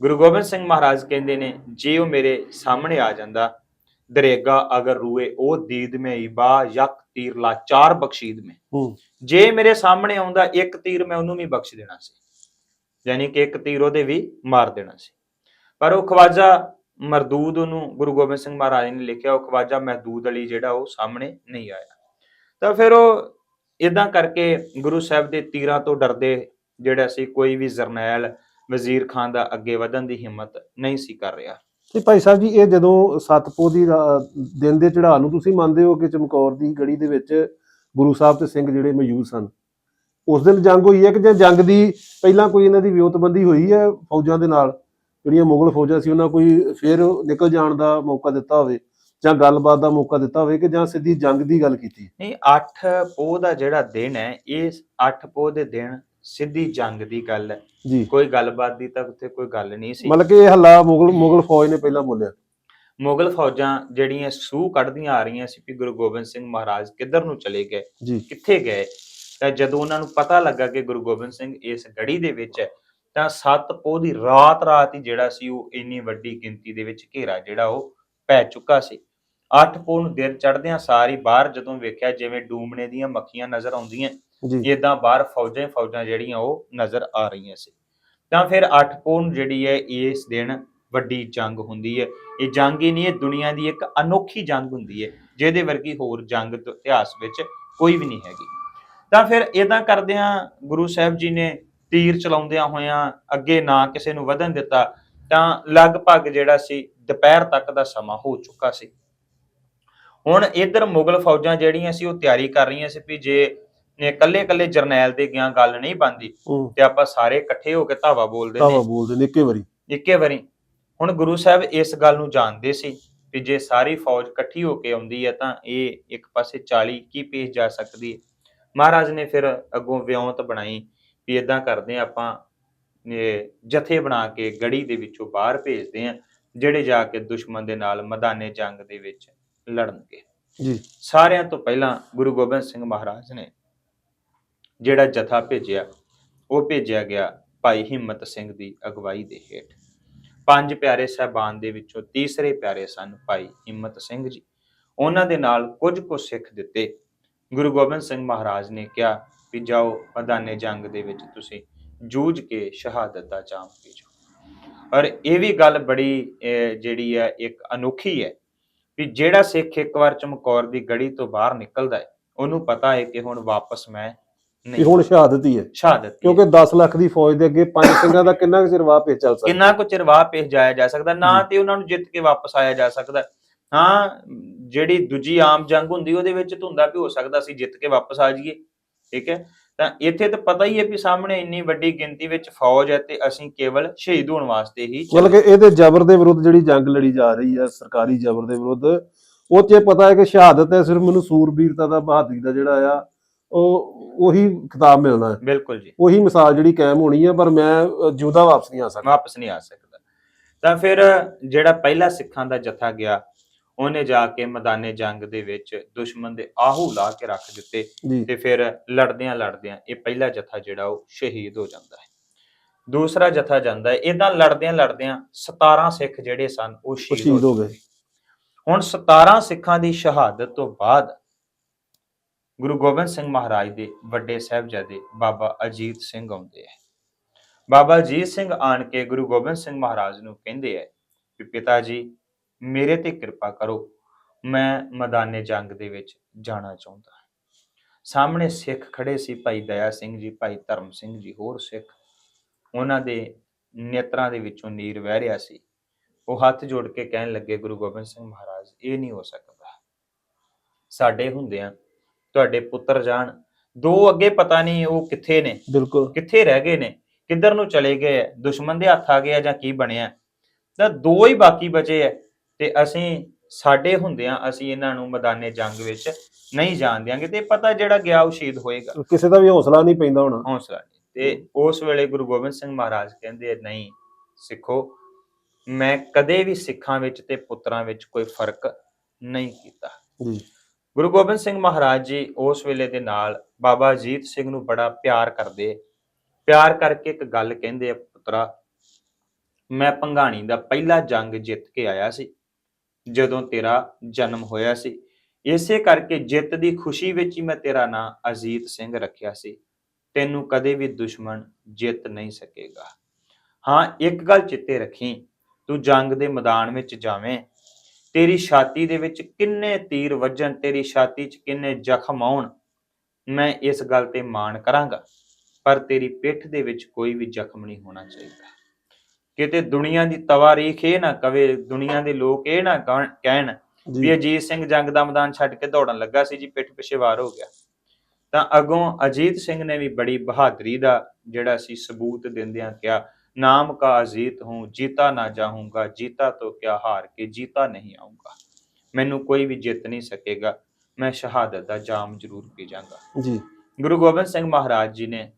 ਗੁਰੂ ਗੋਬਿੰਦ ਸਿੰਘ ਮਹਾਰਾਜ ਕਹਿੰਦੇ ਨੇ ਜੇ ਉਹ ਮੇਰੇ ਸਾਹਮਣੇ ਆ ਜਾਂਦਾ ਦਰੇਗਾ ਅਗਰ ਰੂਏ ਉਹ ਦੀਦ ਮੈਂ ਇਬਾ ਯਕ ਤੀਰ ਲਾ ਚਾਰ ਬਖਸ਼ੀਦ ਮੈਂ। ਜੇ ਮੇਰੇ ਸਾਹਮਣੇ ਆਉਂਦਾ ਇੱਕ ਤੀਰ ਮੈਂ ਉਹਨੂੰ ਵੀ ਬਖਸ਼ ਦੇਣਾ ਸੀ। ਯਾਨੀ ਕਿ ਇੱਕ ਤੀਰ ਉਹਦੇ ਵੀ ਮਾਰ ਦੇਣਾ ਸੀ। ਪਰ ਉਹ ਖਵਾਜਾ ਮਰਦੂਦ ਉਹਨੂੰ ਗੁਰੂ ਗੋਬਿੰਦ ਸਿੰਘ ਮਹਾਰਾਜ ਨੇ ਲਿਖਿਆ ਉਹ ਖਵਾਜਾ ਮਹਿਦੂਦ ਅਲੀ ਜਿਹੜਾ ਉਹ ਸਾਹਮਣੇ ਨਹੀਂ ਆਇਆ। ਤਾਂ ਫਿਰ ਉਹ ਇਦਾਂ ਕਰਕੇ ਗੁਰੂ ਸਾਹਿਬ ਦੇ ਤੀਰਾਂ ਤੋਂ ਡਰਦੇ ਜਿਹੜਾ ਸੀ ਕੋਈ ਵੀ ਜਰਨੈਲ, ਵਜ਼ੀਰ ਖਾਨ ਦਾ ਅੱਗੇ ਵਧਣ ਦੀ ਹਿੰਮਤ ਨਹੀਂ ਸੀ ਕਰ ਰਿਹਾ। ਤੇ ਭਾਈ ਸਾਹਿਬ ਜੀ, ਇਹ ਜਦੋਂ ਸਤਪੋ ਦੀ ਦਿਨ ਦੇ ਚੜਾਅ ਨੂੰ ਤੁਸੀਂ ਮੰਨਦੇ ਹੋ ਕਿ ਚਮਕੌਰ ਦੀ ਗੜੀ ਦੇ ਵਿੱਚ ਗੁਰੂ ਸਾਹਿਬ ਤੇ ਸਿੰਘ ਜਿਹੜੇ ਮੌਜੂਦ ਸਨ, ਉਸ ਦਿਨ ਜੰਗ ਹੋਈ ਹੈ ਕਿ ਜਾਂ ਜੰਗ ਦੀ ਪਹਿਲਾਂ ਕੋਈ ਇਹਨਾਂ ਦੀ ਵਿਉਤਬੰਦੀ ਹੋਈ ਹੈ ਫੌਜਾਂ ਦੇ ਨਾਲ? ਜਿਹੜੀਆਂ ਮੁਗਲ ਫੌਜਾਂ ਸੀ, ਉਹਨਾਂ ਕੋਈ ਫੇਰ ਨਿਕਲ ਜਾਣ ਦਾ ਮੌਕਾ ਦਿੱਤਾ ਹੋਵੇ। ਜਾਂ ਗੱਲਬਾਤ ਦਾ ਮੌਕਾ ਦਿੱਤਾ ਹੋਵੇ ਕਿ ਜਾਂ ਸਿੱਧੀ ਜੰਗ ਦੀ ਗੱਲ ਕੀਤੀ। ਨਹੀਂ 8 ਪੋਹ ਦਾ ਜਿਹੜਾ ਦਿਨ ਹੈ ਇਹ 8 ਪੋਹ ਦੇ ਦਿਨ ਸਿੱਧੀ ਜੰਗ ਦੀ ਗੱਲ ਹੈ। ਜੀ। ਕੋਈ ਗੱਲਬਾਤ ਦੀ ਤਾਂ ਉੱਥੇ ਕੋਈ ਗੱਲ ਨਹੀਂ ਸੀ। ਮਤਲਬ ਕਿ ਇਹ ਹੱਲਾ ਮੁਗਲ ਮੁਗਲ ਫੌਜ ਨੇ ਪਹਿਲਾਂ ਬੋਲਿਆ। ਮੁਗਲ ਫੌਜਾਂ ਜਿਹੜੀਆਂ ਸੂਹ ਕੱਢਦੀਆਂ ਆ ਰਹੀਆਂ ਸੀ ਕਿ ਗੁਰੂ ਗੋਬਿੰਦ ਸਿੰਘ ਮਹਾਰਾਜ ਕਿੱਧਰ ਨੂੰ ਚਲੇ ਗਏ ਕਿੱਥੇ ਗਏ ਤਾਂ ਜਦੋਂ ਉਹਨਾਂ ਨੂੰ ਪਤਾ ਲੱਗਾ ਕਿ ਗੁਰੂ ਗੋਬਿੰਦ ਸਿੰਘ ਇਸ ਗੜੀ ਦੇ ਵਿੱਚ ਹੈ ਤਾਂ ਸੱਤ ਪੋਹ ਦੀ ਰਾਤ ਰਾਤ ਹੀ ਜਿਹੜਾ ਸੀ ਉਹ ਇੰਨੀ ਵੱਡੀ ਗਿਣਤੀ ਦੇ ਵਿੱਚ ਘੇਰਾ ਜਿਹੜਾ ਉਹ ਪੈ ਚੁੱਕਾ ਸੀ। ਅੱਠ ਪੋਹ ਨੂੰ ਦਿਨ ਚੜ੍ਹਦਿਆਂ ਸਾਰੀ ਬਾਹਰ ਜਦੋਂ ਵੇਖਿਆ ਜਿਵੇਂ ਡੂਮਣੇ ਦੀਆਂ ਮੱਖੀਆਂ ਨਜ਼ਰ ਆਉਂਦੀਆਂ ਜੀ। ਇਦਾਂ ਬਾਹਰ ਫੌਜਾਂ ਹੀ ਫੌਜਾਂ ਜਿਹੜੀਆਂ ਉਹ ਨਜ਼ਰ ਆ ਰਹੀਆਂ ਸੀ। ਤਾਂ ਫਿਰ 8 ਪੋਹ ਨੂੰ ਜਿਹੜੀ ਹੈ ਇਸ ਦਿਨ ਵੱਡੀ ਜੰਗ ਹੁੰਦੀ ਹੈ। ਇਹ ਜੰਗ ਹੀ ਨਹੀਂ ਇਹ ਦੁਨੀਆ ਦੀ ਇੱਕ ਅਨੋਖੀ ਜੰਗ ਹੁੰਦੀ ਹੈ ਜਿਹਦੇ ਵਰਗੀ ਹੋਰ ਜੰਗ ਇਤਿਹਾਸ ਵਿੱਚ ਕੋਈ ਵੀ ਨਹੀਂ ਹੈਗੀ। ਤਾਂ ਫਿਰ ਇਦਾਂ ਕਰਦਿਆਂ ਗੁਰੂ ਸਾਹਿਬ ਜੀ ਨੇ ਤੀਰ ਚਲਾਉਂਦਿਆਂ ਹੋਇਆਂ ਅੱਗੇ ਨਾ ਕਿਸੇ ਨੂੰ ਵਧਣ ਦਿੱਤਾ ਤਾਂ ਲਗਭਗ ਜਿਹੜਾ ਸੀ ਦੁਪਹਿਰ ਤੱਕ ਦਾ ਸਮਾਂ ਹੋ ਚੁੱਕਾ ਸੀ। ਹੁਣ ਇਧਰ ਮੁਗਲ ਫੌਜਾਂ ਜਿਹੜੀਆਂ ਸੀ ਉਹ ਤਿਆਰੀ ਕਰ ਰਹੀਆਂ ਸੀ ਵੀ ਜੇ ਨੇ ਕੱਲੇ ਕੱਲੇ ਜਰਨੈਲ ਦੇ ਗਿਆ ਗੱਲ ਨਹੀਂ ਬਣਦੀ ਹੂੰ। ਤੇ ਆਪਾਂ ਸਾਰੇ ਇਕੱਠੇ ਹੋ ਕੇ ਧਾਵਾ ਬੋਲਦੇ ਨੇ ਬੋਲਦੇ ਨੇ ਇੱਕੇ ਵਾਰੀ। ਇੱਕੇ ਵਾਰੀ। ਹੁਣ ਗੁਰੂ ਸਾਹਿਬ ਇਸ ਗੱਲ ਨੂੰ ਜਾਣਦੇ ਸੀ ਕਿ ਜੇ ਸਾਰੀ ਫੌਜ ਇਕੱਠੀ ਹੋ ਕੇ ਆਉਂਦੀ ਹੈ ਤਾਂ ਇਹ ਇੱਕ ਪਾਸੇ 40 ਕੀ ਪੇਸ਼ ਜਾ ਸਕਦੀ ਹੈ। ਮਹਾਰਾਜ ਨੇ ਫਿਰ ਅੱਗੋਂ ਵਿਉਂਤ ਬਣਾਈ ਵੀ ਇਦਾਂ ਕਰਦੇ ਹਾਂ ਆਪਾਂ ਇਹ ਜਥੇ ਬਣਾ ਕੇ ਗੜੀ ਦੇ ਵਿੱਚੋਂ ਬਾਹਰ ਭੇਜਦੇ ਆ ਜਿਹੜੇ ਜਾ ਕੇ ਦੁਸ਼ਮਣ ਦੇ ਨਾਲ ਮੈਦਾਨੇ ਜੰਗ ਦੇ ਵਿੱਚ ਲੜਨਗੇ। ਜੀ। ਸਾਰਿਆਂ ਤੋਂ ਪਹਿਲਾਂ ਗੁਰੂ ਗੋਬਿੰਦ ਸਿੰਘ ਮਹਾਰਾਜ ਨੇ ਜਿਹੜਾ ਜਥਾ ਭੇਜਿਆ ਉਹ ਭੇਜਿਆ ਗਿਆ ਭਾਈ ਹਿੰਮਤ ਸਿੰਘ ਦੀ ਅਗਵਾਈ ਦੇ ਹੇਠ। ਪੰਜ ਪਿਆਰੇ ਸਹਿਬਾਨ ਦੇ ਵਿੱਚੋਂ ਤੀਸਰੇ ਪਿਆਰੇ ਸਨ ਭਾਈ ਹਿੰਮਤ ਸਿੰਘ ਜੀ। ਉਹਨਾਂ ਦੇ ਨਾਲ ਕੁਝ ਕੁ ਸਿੱਖ ਦਿੱਤੇ। ਗੁਰੂ ਗੋਬਿੰਦ ਸਿੰਘ ਮਹਾਰਾਜ ਨੇ ਕਿਹਾ ਵੀ ਜਾਓ ਮੈਦਾਨੇ ਜੰਗ ਦੇ ਵਿੱਚ ਤੁਸੀਂ ਜੂਝ ਕੇ ਸ਼ਹਾਦਤ ਦਾ ਜਾਮ ਪੀਜੋ ਔਰ ਇਹ ਵੀ ਗੱਲ ਬੜੀ ਜਿਹੜੀ ਹੈ ਇੱਕ ਅਨੋਖੀ ਹੈ ਵੀ ਜਿਹੜਾ ਸਿੱਖ ਇੱਕ ਵਾਰ ਚਮਕੌਰ ਦੀ ਗੜੀ ਤੋਂ ਬਾਹਰ ਨਿਕਲਦਾ ਹੈ ਉਹਨੂੰ ਪਤਾ ਹੈ ਕਿ ਹੁਣ ਵਾਪਸ ਮੈਂ ਇਹ ਨਹੀਂ ਹੁਣ ਸ਼ਹਾਦਤ ਹੀ। ਹੈ। ਸ਼ਹਾਦਤ। ਕਿਉਂਕਿ 10 ਲੱਖ ਦੀ ਫੌਜ ਦੇ ਅੱਗੇ ਪੰਜ ਸਿੰਘਾਂ ਦਾ ਕਿੰਨਾ ਕੁ ਚਿਰ ਵਾਹ ਪੇ ਚੱਲ ਸਕਦਾ? ਕਿੰਨਾ ਕੁ ਚਿਰ ਵਾਹ ਪੇਸ਼ ਜਾਇਆ ਜਾ ਸਕਦਾ? ਨਾ। ਤੇ ਉਹਨਾਂ ਨੂੰ ਜਿੱਤ ਕੇ ਵਾਪਸ ਆਇਆ ਜਾ ਸਕਦਾ। ਹਾਂ ਜਿਹੜੀ ਦੂਜੀ ਆਮ ਜੰਗ ਹੁੰਦੀ ਉਹਦੇ ਵਿੱਚ ਹੁੰਦਾ ਵੀ ਹੋ ਸਕਦਾ ਸੀ ਜਿੱਤ ਕੇ ਵਾਪਸ ਆ ਜਾਈਏ। ਠੀਕ ਹੈ? ਤਾਂ ਇੱਥੇ ਤਾਂ ਪਤਾ ਹੀ ਹੈ ਵੀ ਸਾਹਮਣੇ ਇੰਨੀ ਵੱਡੀ ਗਿਣਤੀ ਵਿੱਚ ਫੌਜ ਹੈ ਤੇ ਅਸੀਂ ਕੇਵਲ ਸ਼ਹੀਦ ਹੋਣ ਵਾਸਤੇ ਹੀ ਚੱਲੇ। ਮਤਲਬ ਕਿ ਇਹਦੇ ਜ਼ਬਰ ਦੇ ਵਿਰੁੱਧ ਜਿਹੜੀ ਜੰਗ ਲੜੀ ਜਾ ਰਹੀ ਹੈ ਸਰਕਾਰੀ ਜ਼ਬਰ ਦੇ ਵਿਰੁੱਧ ਉਹ 'ਚ ਇਹ ਪਤਾ ਹੈ ਕਿ ਸ਼ਹਾਦਤ ਹੈ ਸਿਰਫ ਮੈਨੂੰ ਸੂਰਬੀਰਤਾ ਦਾ ਬਹਾਦਰੀ ਦਾ ਜਿਹੜਾ ਆ ਉਹ ਉਹੀ ਖਿਤਾਬ ਮਿਲਣਾ ਹੈ। ਬਿਲਕੁਲ ਜੀ। ਉਹੀ ਮਿਸਾਲ ਜਿਹੜੀ ਕਾਇਮ ਹੋਣੀ ਹੈ ਪਰ ਮੈਂ ਜਿਉਂਦਾ ਵਾਪਸ ਨਹੀਂ ਆ ਸਕਦਾ। ਵਾਪਸ ਨਹੀਂ ਆ ਸਕਦਾ। ਤਾਂ ਫਿਰ ਜਿਹੜਾ ਪਹਿਲਾ ਸਿੱਖਾਂ ਦਾ ਜਥਾ ਗਿਆ ਉਹਨੇ ਜਾ ਕੇ ਮੈਦਾਨੇ ਜੰਗ ਦੇ ਵਿੱਚ ਦੁਸ਼ਮਣ ਦੇ ਆਹੂ ਲਾ ਕੇ ਰੱਖ ਦਿੱਤੇ ਤੇ ਫਿਰ ਲੜਦਿਆਂ ਲੜਦਿਆਂ ਇਹ ਪਹਿਲਾ ਜਥਾ ਜਿਹੜਾ ਉਹ ਸ਼ਹੀਦ ਹੋ ਜਾਂਦਾ ਹੈ। ਦੂਸਰਾ ਜਥਾ ਜਾਂਦਾ ਹੈ। ਇਦਾਂ ਲੜਦਿਆਂ ਲੜਦਿਆਂ 17 ਸਿੱਖ ਜਿਹੜੇ ਸਨ ਉਹ ਸ਼ਹੀਦ ਹੋ ਗਏ। ਹੁਣ 17 ਸਿੱਖਾਂ ਦੀ ਸ਼ਹਾਦਤ ਤੋਂ ਬਾਅਦ ਗੁਰੂ ਗੋਬਿੰਦ ਸਿੰਘ ਮਹਾਰਾਜ ਦੇ ਵੱਡੇ ਸਾਹਿਬਜ਼ਾਦੇ ਬਾਬਾ ਅਜੀਤ ਸਿੰਘ ਆਉਂਦੇ ਹੈ। ਬਾਬਾ ਅਜੀਤ ਸਿੰਘ ਆਣ ਕੇ ਗੁਰੂ ਗੋਬਿੰਦ ਸਿੰਘ ਮਹਾਰਾਜ ਨੂੰ ਕਹਿੰਦੇ ਹੈ ਕਿ ਪਿਤਾ ਜੀ ਮੇਰੇ ਤੇ ਕਿਰਪਾ ਕਰੋ ਮੈਂ ਮੈਦਾਨੇ ਜੰਗ ਦੇ ਵਿੱਚ ਜਾਣਾ ਚਾਹੁੰਦਾ ਹਾਂ। ਸਾਹਮਣੇ ਸਿੱਖ ਖੜੇ ਸੀ ਭਾਈ ਦਇਆ ਸਿੰਘ ਜੀ ਭਾਈ ਧਰਮ ਸਿੰਘ ਜੀ ਹੋਰ ਸਿੱਖ। ਉਹਨਾਂ ਦੇ ਨੇਤਰਾਂ ਦੇ ਵਿੱਚੋਂ ਨੀਰ ਵਹਿ ਰਿਹਾ ਸੀ। ਉਹ ਹੱਥ ਜੋੜ ਕੇ ਕਹਿਣ ਲੱਗੇ ਗੁਰੂ ਗੋਬਿੰਦ ਸਿੰਘ ਮਹਾਰਾਜ ਇਹ ਨਹੀਂ ਹੋ ਸਕਦਾ। ਸਾਡੇ ਹੁੰਦਿਆਂ ਤੁਹਾਡੇ ਪੁੱਤਰ ਜਾਣ ਦੋ ਅੱਗੇ ਪਤਾ ਨਹੀਂ ਉਹ ਕਿੱਥੇ ਨੇ ਬਿਲਕੁਲ। ਕਿੱਥੇ ਰਹਿ ਗਏ ਨੇ ਕਿੱਧਰ ਨੂੰ ਚਲੇ ਗਏ ਦੁਸ਼ਮਣ ਦੇ ਹੱਥ ਆ ਗਏ ਜਾਂ ਕੀ ਬਣਿਆ ਤਾਂ ਦੋ ਹੀ ਬਾਕੀ ਬਚੇ ਆ ਤੇ ਅਸੀਂ ਸਾਡੇ ਹੁੰਦਿਆਂ ਅਸੀਂ ਇਹਨਾਂ ਨੂੰ ਮੈਦਾਨੇ ਜੰਗ ਵਿੱਚ ਨਹੀਂ ਜਾਣ ਦਿਆਂਗੇ ਤੇ ਪਤਾ ਜਿਹੜਾ ਗਿਆ ਉਹ ਸ਼ਹੀਦ ਹੋਏਗਾ। ਕਿਸੇ ਦਾ ਵੀ ਹੌਸਲਾ ਨਹੀਂ ਪੈਂਦਾ ਹੋਣਾ। ਹੌਸਲਾ ਨਹੀਂ। ਤੇ ਉਸ ਵੇਲੇ ਗੁਰੂ ਗੋਬਿੰਦ ਸਿੰਘ ਮਹਾਰਾਜ ਕਹਿੰਦੇ ਨਹੀਂ ਸਿੱਖੋ ਮੈਂ ਕਦੇ ਵੀ ਸਿੱਖਾਂ ਵਿੱਚ ਤੇ ਪੁੱਤਰਾਂ ਵਿੱਚ ਕੋਈ ਫ਼ਰਕ ਨਹੀਂ ਕੀਤਾ। ਜੀ। ਗੁਰੂ ਗੋਬਿੰਦ ਸਿੰਘ ਮਹਾਰਾਜ ਜੀ ਉਸ ਵੇਲੇ ਦੇ ਨਾਲ ਬਾਬਾ ਅਜੀਤ ਸਿੰਘ ਨੂੰ ਬੜਾ ਪਿਆਰ ਕਰਦੇ ਪਿਆਰ ਕਰਕੇ ਇੱਕ ਗੱਲ ਕਹਿੰਦੇ ਆ ਪੁੱਤਰਾ ਮੈਂ ਪੰਘਾਣੀ ਦਾ ਪਹਿਲਾ ਜੰਗ ਜਿੱਤ ਕੇ ਆਇਆ ਸੀ। ਜਦੋਂ ਤੇਰਾ ਜਨਮ ਹੋਇਆ ਸੀ। ਇਸੇ ਕਰਕੇ ਜਿੱਤ ਦੀ ਖੁਸ਼ੀ ਵਿੱਚ ਹੀ ਮੈਂ ਤੇਰਾ ਨਾਂ ਅਜੀਤ ਸਿੰਘ ਰੱਖਿਆ ਸੀ। ਤੈਨੂੰ ਕਦੇ ਵੀ ਦੁਸ਼ਮਣ ਜਿੱਤ ਨਹੀਂ ਸਕੇਗਾ। ਹਾਂ, ਇੱਕ ਗੱਲ ਚਿੱਤੇ ਰੱਖੀ, ਤੂੰ ਜੰਗ ਦੇ ਮੈਦਾਨ ਵਿੱਚ ਜਾਵੇਂ। ਤੇਰੀ ਛਾਤੀ ਦੇ ਵਿੱਚ ਕਿੰਨੇ ਤੀਰ ਵੱਜਣ, ਤੇਰੀ ਛਾਤੀ 'ਚ ਕਿੰਨੇ ਜ਼ਖਮ ਆਉਣ, ਮੈਂ ਇਸ ਗੱਲ ਤੇ ਮਾਣ ਕਰਾਂਗਾ। ਪਰ ਤੇਰੀ ਪਿੱਠ ਦੇ ਵਿੱਚ ਕੋਈ ਵੀ ਜ਼ਖਮ ਨਹੀਂ ਹੋਣਾ ਚਾਹੀਦਾ। ਕਿਤੇ ਦੁਨੀਆਂ ਦੀ ਤਵਾਰੀਖ ਇਹ ਨਾ ਕਵੇ ਦੁਨੀਆਂ ਦੇ ਲੋਕ ਇਹ ਨਾ ਕਹਿਣ- ਵੀ ਅਜੀਤ ਸਿੰਘ ਜੰਗ ਦਾ ਮੈਦਾਨ ਛੱਡ ਕੇ ਦੌੜਨ ਲੱਗਾ ਸੀ ਜੀ ਪਿੱਠ ਪਿੱਛੇ ਵਾਰ ਹੋ ਗਿਆ। ਤਾਂ ਅਗੋਂ ਅਜੀਤ ਸਿੰਘ ਨੇ ਵੀ ਬੜੀ ਬਹਾਦਰੀ ਦਾ ਜਿਹੜਾ ਸੀ ਸਬੂਤ ਦਿੰਦਿਆਂ ਕਿਹਾ ਨਾਮ ਕਾ ਅਜੀਤ ਹੂੰ ਜੀਤਾ ਨਾ ਜਾਹੂੰਗਾ ਜੀਤਾ ਤੋਂ ਕਿਆ ਹਾਰ ਕੇ ਜੀਤਾ ਨਹੀਂ ਆਉਂਗਾ ਮੈਨੂੰ ਕੋਈ ਵੀ ਜਿੱਤ ਨਹੀਂ ਸਕੇਗਾ ਮੈਂ ਸ਼ਹਾਦਤ ਦਾ ਜਾਮ ਜ਼ਰੂਰ ਪੀ ਜਾਂਗਾ ਜੀ। ਗੁਰੂ ਗੋਬਿੰਦ ਸਿੰਘ ਮਹਾਰਾਜ ਜੀ ਨੇ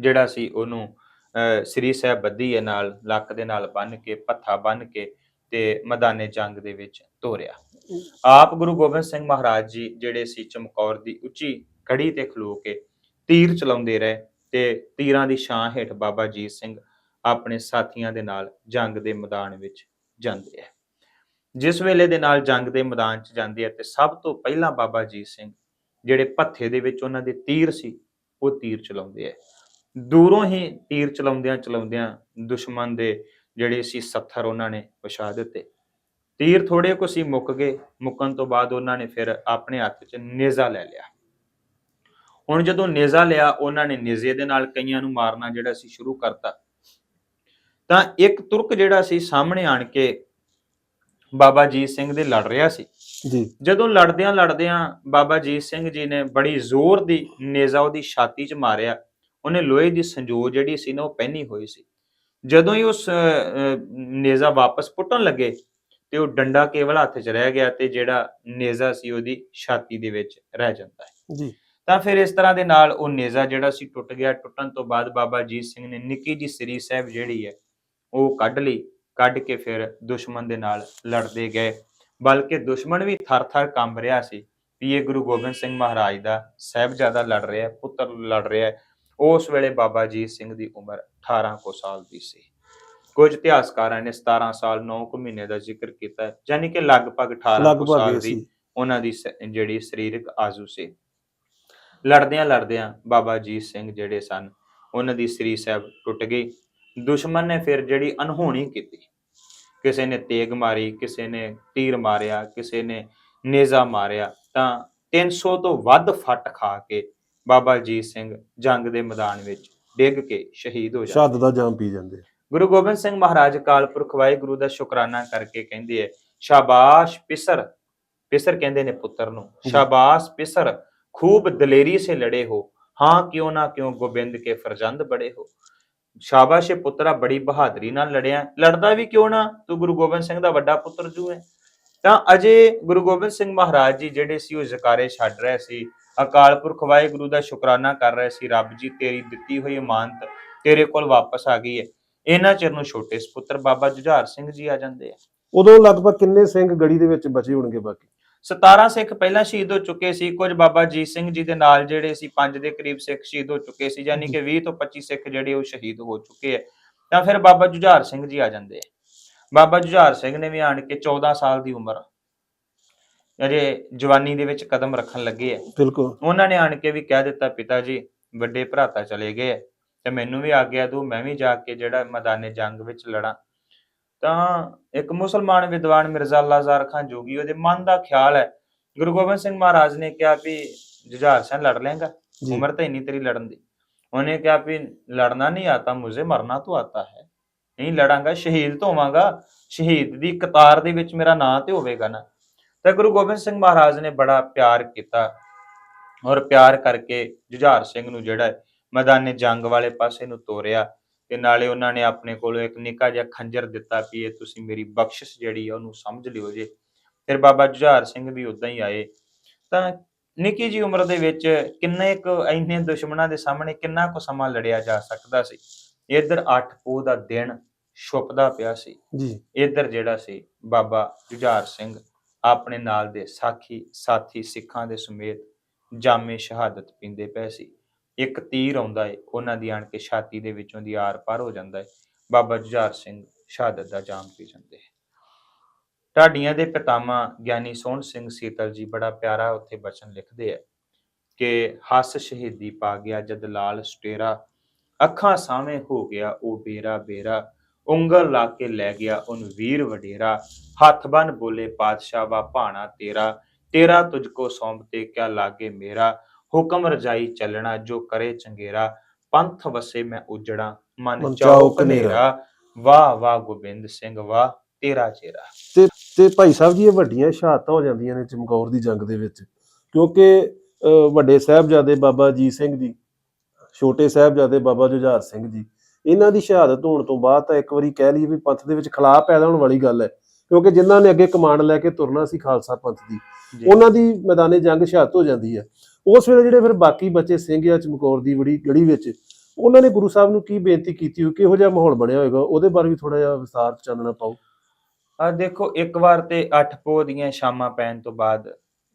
ਜਿਹੜਾ ਸੀ ਉਹਨੂੰ ਸ੍ਰੀ ਸਾਹਿਬ ਬੱਧੀ ਨਾਲ, ਲੱਕ ਦੇ ਨਾਲ ਬੰਨ ਕੇ ਪੱਥਾ ਬੰਨ ਕੇ ਤੇ ਮੈਦਾਨੇ ਜੰਗ ਦੇ ਵਿੱਚ ਤੋਰਿਆ। ਆਪ ਗੁਰੂ ਗੋਬਿੰਦ ਸਿੰਘ ਮਹਾਰਾਜ ਜੀ ਜਿਹੜੇ ਸੀ ਚਮਕੌਰ ਦੀ ਉੱਚੀ ਕੜੀ ਤੇ ਖਲੋ ਕੇ ਤੀਰ ਚਲਾਉਂਦੇ ਰਹੇ ਤੇ ਤੀਰਾਂ ਦੀ ਛਾਂ ਹੇਠ ਬਾਬਾ ਜੀਤ ਸਿੰਘ ਆਪਣੇ ਸਾਥੀਆਂ ਦੇ ਨਾਲ ਜੰਗ ਦੇ ਮੈਦਾਨ ਵਿੱਚ ਜਾਂਦੇ ਆ। ਜਿਸ ਵੇਲੇ ਦੇ ਨਾਲ ਜੰਗ ਦੇ ਮੈਦਾਨ 'ਚ ਜਾਂਦੇ ਆ ਤੇ ਸਭ ਤੋਂ ਪਹਿਲਾਂ ਬਾਬਾ ਜੀਤ ਸਿੰਘ ਜਿਹੜੇ ਪੱਥੇ ਦੇ ਵਿੱਚ ਉਹਨਾਂ ਦੇ ਤੀਰ ਸੀ, ਉਹ ਤੀਰ ਚਲਾਉਂਦੇ ਆ। ਦੂਰੋਂ ਹੀ ਤੀਰ ਚਲਾਉਂਦਿਆਂ ਚਲਾਉਂਦਿਆਂ ਦੁਸ਼ਮਣ ਦੇ ਜਿਹੜੇ ਸੀ ਸੱਥਰ ਉਹਨਾਂ ਨੇ ਵਿਛਾ ਦਿੱਤੇ। ਤੀਰ ਥੋੜੇ ਕੁ ਸੀ ਮੁੱਕ ਗਏ ਮੁੱਕਣ ਤੋਂ ਬਾਅਦ ਉਹਨਾਂ ਨੇ ਫਿਰ ਆਪਣੇ ਹੱਥ 'ਚ ਨੇਜ਼ਾ ਲੈ ਲਿਆ। ਹੁਣ ਜਦੋਂ ਨੇਜ਼ਾ ਲਿਆ ਉਹਨਾਂ ਨੇ ਨੇਜ਼ੇ ਦੇ ਨਾਲ ਕਈਆਂ ਨੂੰ ਮਾਰਨਾ ਜਿਹੜਾ ਸੀ ਸ਼ੁਰੂ ਕਰਤਾ। ਤਾਂ ਇੱਕ ਤੁਰਕ ਜਿਹੜਾ ਸੀ ਸਾਹਮਣੇ ਆਣ ਕੇ ਬਾਬਾ ਜੀਤ ਸਿੰਘ ਦੇ ਲੜ ਰਿਹਾ ਸੀ। ਜੀ। ਜਦੋਂ ਲੜਦਿਆਂ ਲੜਦਿਆਂ ਬਾਬਾ ਜੀਤ ਸਿੰਘ ਜੀ ਨੇ ਬੜੀ ਜ਼ੋਰ ਦੀ ਨੇਜ਼ਾ ਉਹਦੀ ਛਾਤੀ 'ਚ ਮਾਰਿਆ ਉਹਨੇ ਲੋਹੇ ਦੀ ਸੰਜੋ ਜਿਹੜੀ ਸੀ ਨਾ ਉਹ ਪਹਿਨੀ ਹੋਈ ਸੀ। ਜਦੋਂ ਹੀ ਉਸ ਨੇਜ਼ਾ ਵਾਪਸ ਪੁੱਟਣ ਲੱਗੇ ਤੇ ਉਹ ਡੰਡਾ ਕੇਵਲ ਹੱਥ 'ਚ ਰਹਿ ਗਿਆ ਤੇ ਜਿਹੜਾ ਨੇਜ਼ਾ ਸੀ ਉਹਦੀ ਛਾਤੀ ਦੇ ਵਿੱਚ ਰਹਿ ਜਾਂਦਾ ਹੈ। ਜੀ। ਤਾਂ ਫਿਰ ਇਸ ਤਰ੍ਹਾਂ ਦੇ ਨਾਲ ਉਹ ਨੇਜ਼ਾ ਜਿਹੜਾ ਸੀ ਟੁੱਟ ਗਿਆ। ਟੁੱਟਣ ਤੋਂ ਬਾਅਦ ਬਾਬਾ ਜੀਤ ਸਿੰਘ ਨੇ ਨਿੱਕੀ ਜੀ ਸ੍ਰੀ ਸਾਹਿਬ ਜਿਹੜੀ ਹੈ ਉਹ ਕੱਢ ਲਈ ਕੱਢ ਕੇ ਫਿਰ ਦੁਸ਼ਮਣ ਦੇ ਨਾਲ ਲੜਦੇ ਗਏ। ਬਲਕਿ ਦੁਸ਼ਮਣ ਵੀ ਥਰ-ਥਰ ਕੰਬ ਰਿਹਾ ਸੀ ਵੀ ਇਹ ਗੁਰੂ ਗੋਬਿੰਦ ਸਿੰਘ ਮਹਾਰਾਜ ਦਾ ਸਾਹਿਬਜ਼ਾਦਾ ਲੜ ਰਿਹਾ ਪੁੱਤਰ ਲੜ ਰਿਹਾ ਉਸ ਵੇਲੇ ਬਾਬਾ ਜੀਤ ਸਿੰਘ ਦੀ ਉਮਰ 18 ਕੋ ਸਾਲ ਦੀ ਸੀ। ਕੁਝ ਇਤਿਹਾਸਕਾਰਾਂ ਨੇ 17 ਸਾਲ 9 ਕੁ ਮਹੀਨੇ ਦਾ ਜ਼ਿਕਰ ਕੀਤਾ ਹੈ ਯਾਨੀ ਕਿ ਲਗਭਗ 18 ਕੁ ਲਗਭਗ ਸਾਲ ਦੀ ਉਹਨਾਂ ਦੀ ਜਿਹੜੀ ਸਰੀਰਕ ਆਜ਼ੂ ਸੀ। ਲੜਦਿਆਂ ਲੜਦਿਆਂ ਬਾਬਾ ਜੀਤ ਸਿੰਘ ਜਿਹੜੇ ਸਨ ਉਹਨਾਂ ਦੀ ਸ੍ਰੀ ਸਾਹਿਬ ਟੁੱਟ ਗਈ। ਦੁਸ਼ਮਣ ਨੇ ਫਿਰ ਜਿਹੜੀ ਅਨਹੋਣੀ ਕੀਤੀ। ਕਿਸੇ ਨੇ ਤੇਗ ਮਾਰੀ ਕਿਸੇ ਨੇ ਤੀਰ ਮਾਰਿਆ ਕਿਸੇ ਨੇ ਨੇਜ਼ਾ ਮਾਰਿਆ ਤਾਂ 300 ਤੋਂ ਵੱਧ ਫੱਟ ਖਾ ਕੇ ਬਾਬਾ ਅਜੀਤ ਸਿੰਘ ਜੰਗ ਦੇ ਮੈਦਾਨ ਵਿੱਚ ਡਿੱਗ ਕੇ ਸ਼ਹੀਦ ਹੋ ਜਾਂਦੇ। ਸ਼ਹਾਦਤ ਦਾ ਜਾਮ ਪੀ ਜਾਂਦੇ ਗੁਰੂ ਗੋਬਿੰਦ ਸਿੰਘ ਮਹਾਰਾਜ ਅਕਾਲ ਪੁਰਖ ਵਾਹਿਗੁਰੂ ਦਾ ਸ਼ੁਕਰਾਨਾ ਕਰਕੇ ਕਹਿੰਦੇ ਐ ਸ਼ਾਬਾਸ਼ ਪਿਸਰ ਪਿਸਰ ਕਹਿੰਦੇ ਨੇ ਪੁੱਤਰ ਨੂੰ ਸ਼ਾਬਾਸ਼ ਪਿਸਰ ਖੂਬ ਦਲੇਰੀ ਸੇ ਲੜੇ ਹੋ ਹਾਂ ਕਿਉਂ ਨਾ ਕਿਉਂ ਗੋਬਿੰਦ ਕੇ ਫਰਜ਼ੰਦ ਬੜੇ ਹੋ। ਸ਼ਾਬਾਸ਼ੇ ਏ ਪੁੱਤਰਾ ਬੜੀ ਬਹਾਦਰੀ ਨਾਲ ਲੜਿਆ ਲੜਦਾ ਵੀ ਕਿਉਂ ਨਾ? ਤੂੰ ਗੁਰੂ ਗੋਬਿੰਦ ਸਿੰਘ ਦਾ ਵੱਡਾ ਪੁੱਤਰ ਜੂ ਹੈ ਤਾਂ ਅਜੇ ਗੁਰੂ ਗੋਬਿੰਦ ਸਿੰਘ ਮਹਾਰਾਜ ਜੀ ਜਿਹੜੇ ਸੀ ਉਹ ਜ਼ਕਾਰੇ ਛੱਡ ਰਹੇ ਸੀ ਅਕਾਲ ਪੁਰਖ ਵਾਹਿਗੁਰੂ ਦਾ ਸ਼ੁਕਰਾਨਾ ਕਰ ਰਹੇ ਸੀ ਰੱਬ ਜੀ ਤੇਰੀ ਦਿੱਤੀ ਹੋਈ ਇਮਾਨਤ ਤੇਰੇ ਕੋਲ ਵਾਪਸ ਆ ਗਈ ਹੈ। ਇਹਨਾਂ ਚਿਰ ਨੂੰ ਛੋਟੇ ਸੁਪੁੱਤਰ ਬਾਬਾ ਜੁਝਾਰ ਸਿੰਘ ਜੀ ਆ ਜਾਂਦੇ ਆ। ਉਦੋਂ ਲਗਭਗ ਕਿੰਨੇ ਸਿੰਘ ਗੜੀ ਦੇ ਵਿੱਚ ਬਚੇ ਹੋਣਗੇ ਬਾਕੀ? 17 ਸਿੱਖ ਪਹਿਲਾਂ ਸ਼ਹੀਦ ਹੋ ਚੁੱਕੇ ਸੀ ਕੁਝ ਬਾਬਾ ਜੀਤ ਸਿੰਘ ਜੀ ਦੇ ਨਾਲ ਜਿਹੜੇ ਸੀ ਪੰਜ ਦੇ ਕਰੀਬ ਸਿੱਖ ਸ਼ਹੀਦ ਹੋ ਚੁੱਕੇ ਸੀ ਯਾਨੀ ਕਿ 20 ਤੋਂ 25 ਸਿੱਖ ਜਿਹੜੇ ਉਹ ਸ਼ਹੀਦ ਹੋ ਚੁੱਕੇ ਆ। ਤਾਂ ਫਿਰ ਬਾਬਾ ਜੁਝਾਰ ਸਿੰਘ ਜੀ ਆ ਜਾਂਦੇ ਆ। ਬਾਬਾ ਜੁਝਾਰ ਸਿੰਘ ਨੇ ਵੀ ਆਣ ਕੇ 14 ਸਾਲ ਦੀ ਉਮਰ ਅਜੇ ਜਵਾਨੀ ਦੇ ਵਿੱਚ ਕਦਮ ਰੱਖਣ ਲੱਗੇ ਆ। ਬਿਲਕੁਲ। ਉਹਨਾਂ ਨੇ ਆਣ ਕੇ ਵੀ ਕਹਿ ਦਿੱਤਾ ਪਿਤਾ ਜੀ ਵੱਡੇ ਭਰਾ ਤਾਂ ਚਲੇ ਗਏ ਤੇ ਮੈਨੂੰ ਵੀ ਆਗਿਆ ਦੋ ਮੈਂ ਵੀ ਜਾ ਕੇ ਜਿਹੜਾ ਮੈਦਾਨੇ ਜੰਗ ਵਿੱਚ ਲੜਾਂ। ਤਾਂ ਇੱਕ ਮੁਸਲਮਾਨ ਵਿਦਵਾਨ ਮਿਰਜ਼ਾ ਲਾਜ਼ਾਰ ਖਾਨ ਜੋਗੀ ਉਹਦੇ ਮਨ ਦਾ ਖਿਆਲ ਹੈ ਗੁਰੂ ਗੋਬਿੰਦ ਸਿੰਘ ਮਹਾਰਾਜ ਨੇ ਕਿਹਾ ਵੀ ਜੁਝਾਰ ਸਿੰਘ ਲੜ ਲੇਗਾ ਉਮਰ ਤਾਂ ਇੰਨੀ ਤੇਰੀ ਲੜਨ ਦੀ। ਉਹਨੇ ਕਿਹਾ ਵੀ ਲੜਨਾ ਨਹੀਂ ਆਤਾ ਮੁਝੇ ਮਰਨਾ ਤੋਂ ਆਤਾ ਹੈ। ਨਹੀਂ ਲੜਾਂਗਾ ਸ਼ਹੀਦ ਤੋਂ ਹੋਵਾਂਗਾ ਸ਼ਹੀਦ ਦੀ ਕਤਾਰ ਦੇ ਵਿੱਚ ਮੇਰਾ ਨਾਂ ਤੇ ਹੋਵੇਗਾ ਨਾ। ਤਾਂ ਗੁਰੂ ਗੋਬਿੰਦ ਸਿੰਘ ਮਹਾਰਾਜ ਨੇ ਬੜਾ ਪਿਆਰ ਕੀਤਾ ਔਰ ਪਿਆਰ ਕਰਕੇ ਜੁਝਾਰ ਸਿੰਘ ਨੂੰ ਜਿਹੜਾ ਮੈਦਾਨੇ ਜੰਗ ਵਾਲੇ ਪਾਸੇ ਨੂੰ ਤੋਰਿਆ ਤੇ ਨਾਲੇ ਉਹਨਾਂ ਨੇ ਆਪਣੇ ਕੋਲੋਂ ਇੱਕ ਨਿੱਕਾ ਜਿਹਾ ਖੰਜਰ ਦਿੱਤਾ ਵੀ ਇਹ ਤੁਸੀਂ ਮੇਰੀ ਬਖਸ਼ਿਸ਼ ਜਿਹੜੀ ਆ ਉਹਨੂੰ ਸਮਝ ਲਿਓ ਜੇ। ਫਿਰ ਬਾਬਾ ਜੁਝਾਰ ਸਿੰਘ ਵੀ ਉਦਾਂ ਹੀ ਆਏ। ਤਾਂ ਨਿੱਕੀ ਜੀ ਉਮਰ ਦੇ ਵਿੱਚ ਕਿੰਨੇ ਕੁ ਇੰਨੇ ਦੁਸ਼ਮਣਾਂ ਦੇ ਸਾਹਮਣੇ ਕਿੰਨਾ ਕੁ ਸਮਾਂ ਲੜਿਆ ਜਾ ਸਕਦਾ ਸੀ। ਇੱਧਰ 8 ਪੋਹ ਦਾ ਦਿਨ ਛੁਪਦਾ ਪਿਆ ਸੀ। ਜੀ। ਇੱਧਰ ਜਿਹੜਾ ਸੀ ਬਾਬਾ ਜੁਝਾਰ ਸਿੰਘ। ਆਪਣੇ ਨਾਲ ਦੇ ਸਾਖੀ, ਸਾਥੀ, ਸਿੱਖਾਂ ਦੇ ਸਮੇਤ ਜਾਮੇ ਸ਼ਹਾਦਤ ਪੀਂਦੇ ਪਏ ਸੀ। ਇੱਕ ਤੀਰ ਆਉਂਦਾ ਏ, ਉਹਨਾਂ ਦੀ ਆਣ ਕੇ ਛਾਤੀ ਦੇ ਵਿੱਚੋਂ ਦੀ ਆਰ ਪਾਰ ਹੋ ਜਾਂਦਾ ਏ। ਬਾਬਾ ਜੁਝਾਰ ਸਿੰਘ ਸ਼ਹਾਦਤ ਦਾ ਜਾਮ ਪੀ ਜਾਂਦੇ ਢਾਡੀਆਂ ਦੇ ਪਿਤਾਮਾ ਗਿਆਨੀ ਸੋਹਣ ਸਿੰਘ ਸੀਤਲ ਜੀ ਬੜਾ ਪਿਆਰਾ ਉੱਥੇ ਬਚਨ ਲਿਖਦੇ ਆ ਕਿ ਹੱਸ ਸ਼ਹੀਦੀ ਪਾ ਗਿਆ ਜਦ ਲਾਲ ਸਟੇਰਾ, ਅੱਖਾਂ ਸਾਹਵੇਂ ਹੋ ਗਿਆ ਉਹ ਬੇਰਾ ਬੇਰਾ ਉਂਗਲ ਲਾ ਕੇ ਲੈ ਗਿਆ ਉਹਨ ਵੀਰ ਵਡੇਰਾ। ਹੱਥ ਬਨ ਬੋਲੇ ਪਾਤਸ਼ਾਹ ਵਾ ਭਾਣਾ ਤੇਰਾ। ਤੇਰਾ ਤੁਝ ਕੋ ਸੌਂਪਤੇ ਕਿਆ ਲਾਗੇ ਮੇਰਾ? ਹੁਕਮ ਰਜਾਈ ਚੱਲਣਾ ਜੋ ਕਰੇ ਚੰਗੇਰਾ। ਪੰਥ ਵਸੇ ਮੈਂ ਉਜੜਾ ਮਨ ਚਾਉ ਕਨੇਰਾ। ਵਾਹ ਵਾਹ ਗੋਬਿੰਦ ਸਿੰਘ ਵਾਹ ਤੇਰਾ ਚਿਹਰਾ। ਤੇ ਤੇ ਭਾਈ ਸਾਹਿਬ ਜੀ ਇਹ ਵੱਡੀਆਂ ਸ਼ਹਾਦਤਾਂ ਹੋ ਜਾਂਦੀਆਂ ਨੇ ਚਮਕੌਰ ਦੀ ਜੰਗ ਦੇ ਵਿੱਚ। ਕਿਉਂਕਿ ਵੱਡੇ ਸਾਹਿਬਜ਼ਾਦੇ ਬਾਬਾ ਜੀਤ ਸਿੰਘ ਜੀ ਛੋਟੇ ਸਾਹਿਬਜ਼ਾਦੇ ਬਾਬਾ ਜੁਝਾਰ ਸਿੰਘ ਜੀ ਇਹਨਾਂ ਦੀ ਸ਼ਹਾਦਤ ਹੋਣ ਤੋਂ ਬਾਅਦ ਤਾਂ ਇੱਕ ਵਾਰੀ ਕਹਿ ਲਈਏ ਵੀ ਪੰਥ ਦੇ ਵਿੱਚ ਖਲਾਅ ਪੈਦਾ ਹੋਣ ਵਾਲੀ ਗੱਲ ਹੈ ਕਿਉਂਕਿ ਜਿਨ੍ਹਾਂ ਨੇ ਅੱਗੇ ਕਮਾਂਡ ਲੈ ਕੇ ਤੁਰਨਾ ਸੀ ਖਾਲਸਾ ਪੰਥ ਦੀ ਉਹਨਾਂ ਦੀ ਮੈਦਾਨੇ ਜੰਗ ਸ਼ਹਾਦਤ ਹੋ ਜਾਂਦੀ ਹੈ। ਉਸ ਵੇਲੇ ਜਿਹੜੇ ਫਿਰ ਬਾਕੀ ਬੱਚੇ ਸਿੰਘ ਆ ਚਮਕੌਰ ਦੀ ਬੜੀ ਗੜੀ ਵਿੱਚ ਉਹਨਾਂ ਨੇ ਗੁਰੂ ਸਾਹਿਬ ਨੂੰ ਕੀ ਬੇਨਤੀ ਕੀਤੀ ਹੋ ਕਿਹੋ ਜਿਹਾ ਮਾਹੌਲ ਬਣਿਆ ਹੋਏਗਾ? ਉਹਦੇ ਬਾਰੇ ਵੀ ਥੋੜਾ ਜਿਹਾ ਵਿਸਤਾਰ ਚਾਨਣਾ ਪਾਓ। ਆ ਦੇਖੋ ਇੱਕ ਵਾਰ ਤੇ 8 ਪੋਹ ਦੀਆਂ ਸ਼ਾਮਾਂ ਪੈਣ ਤੋਂ ਬਾਅਦ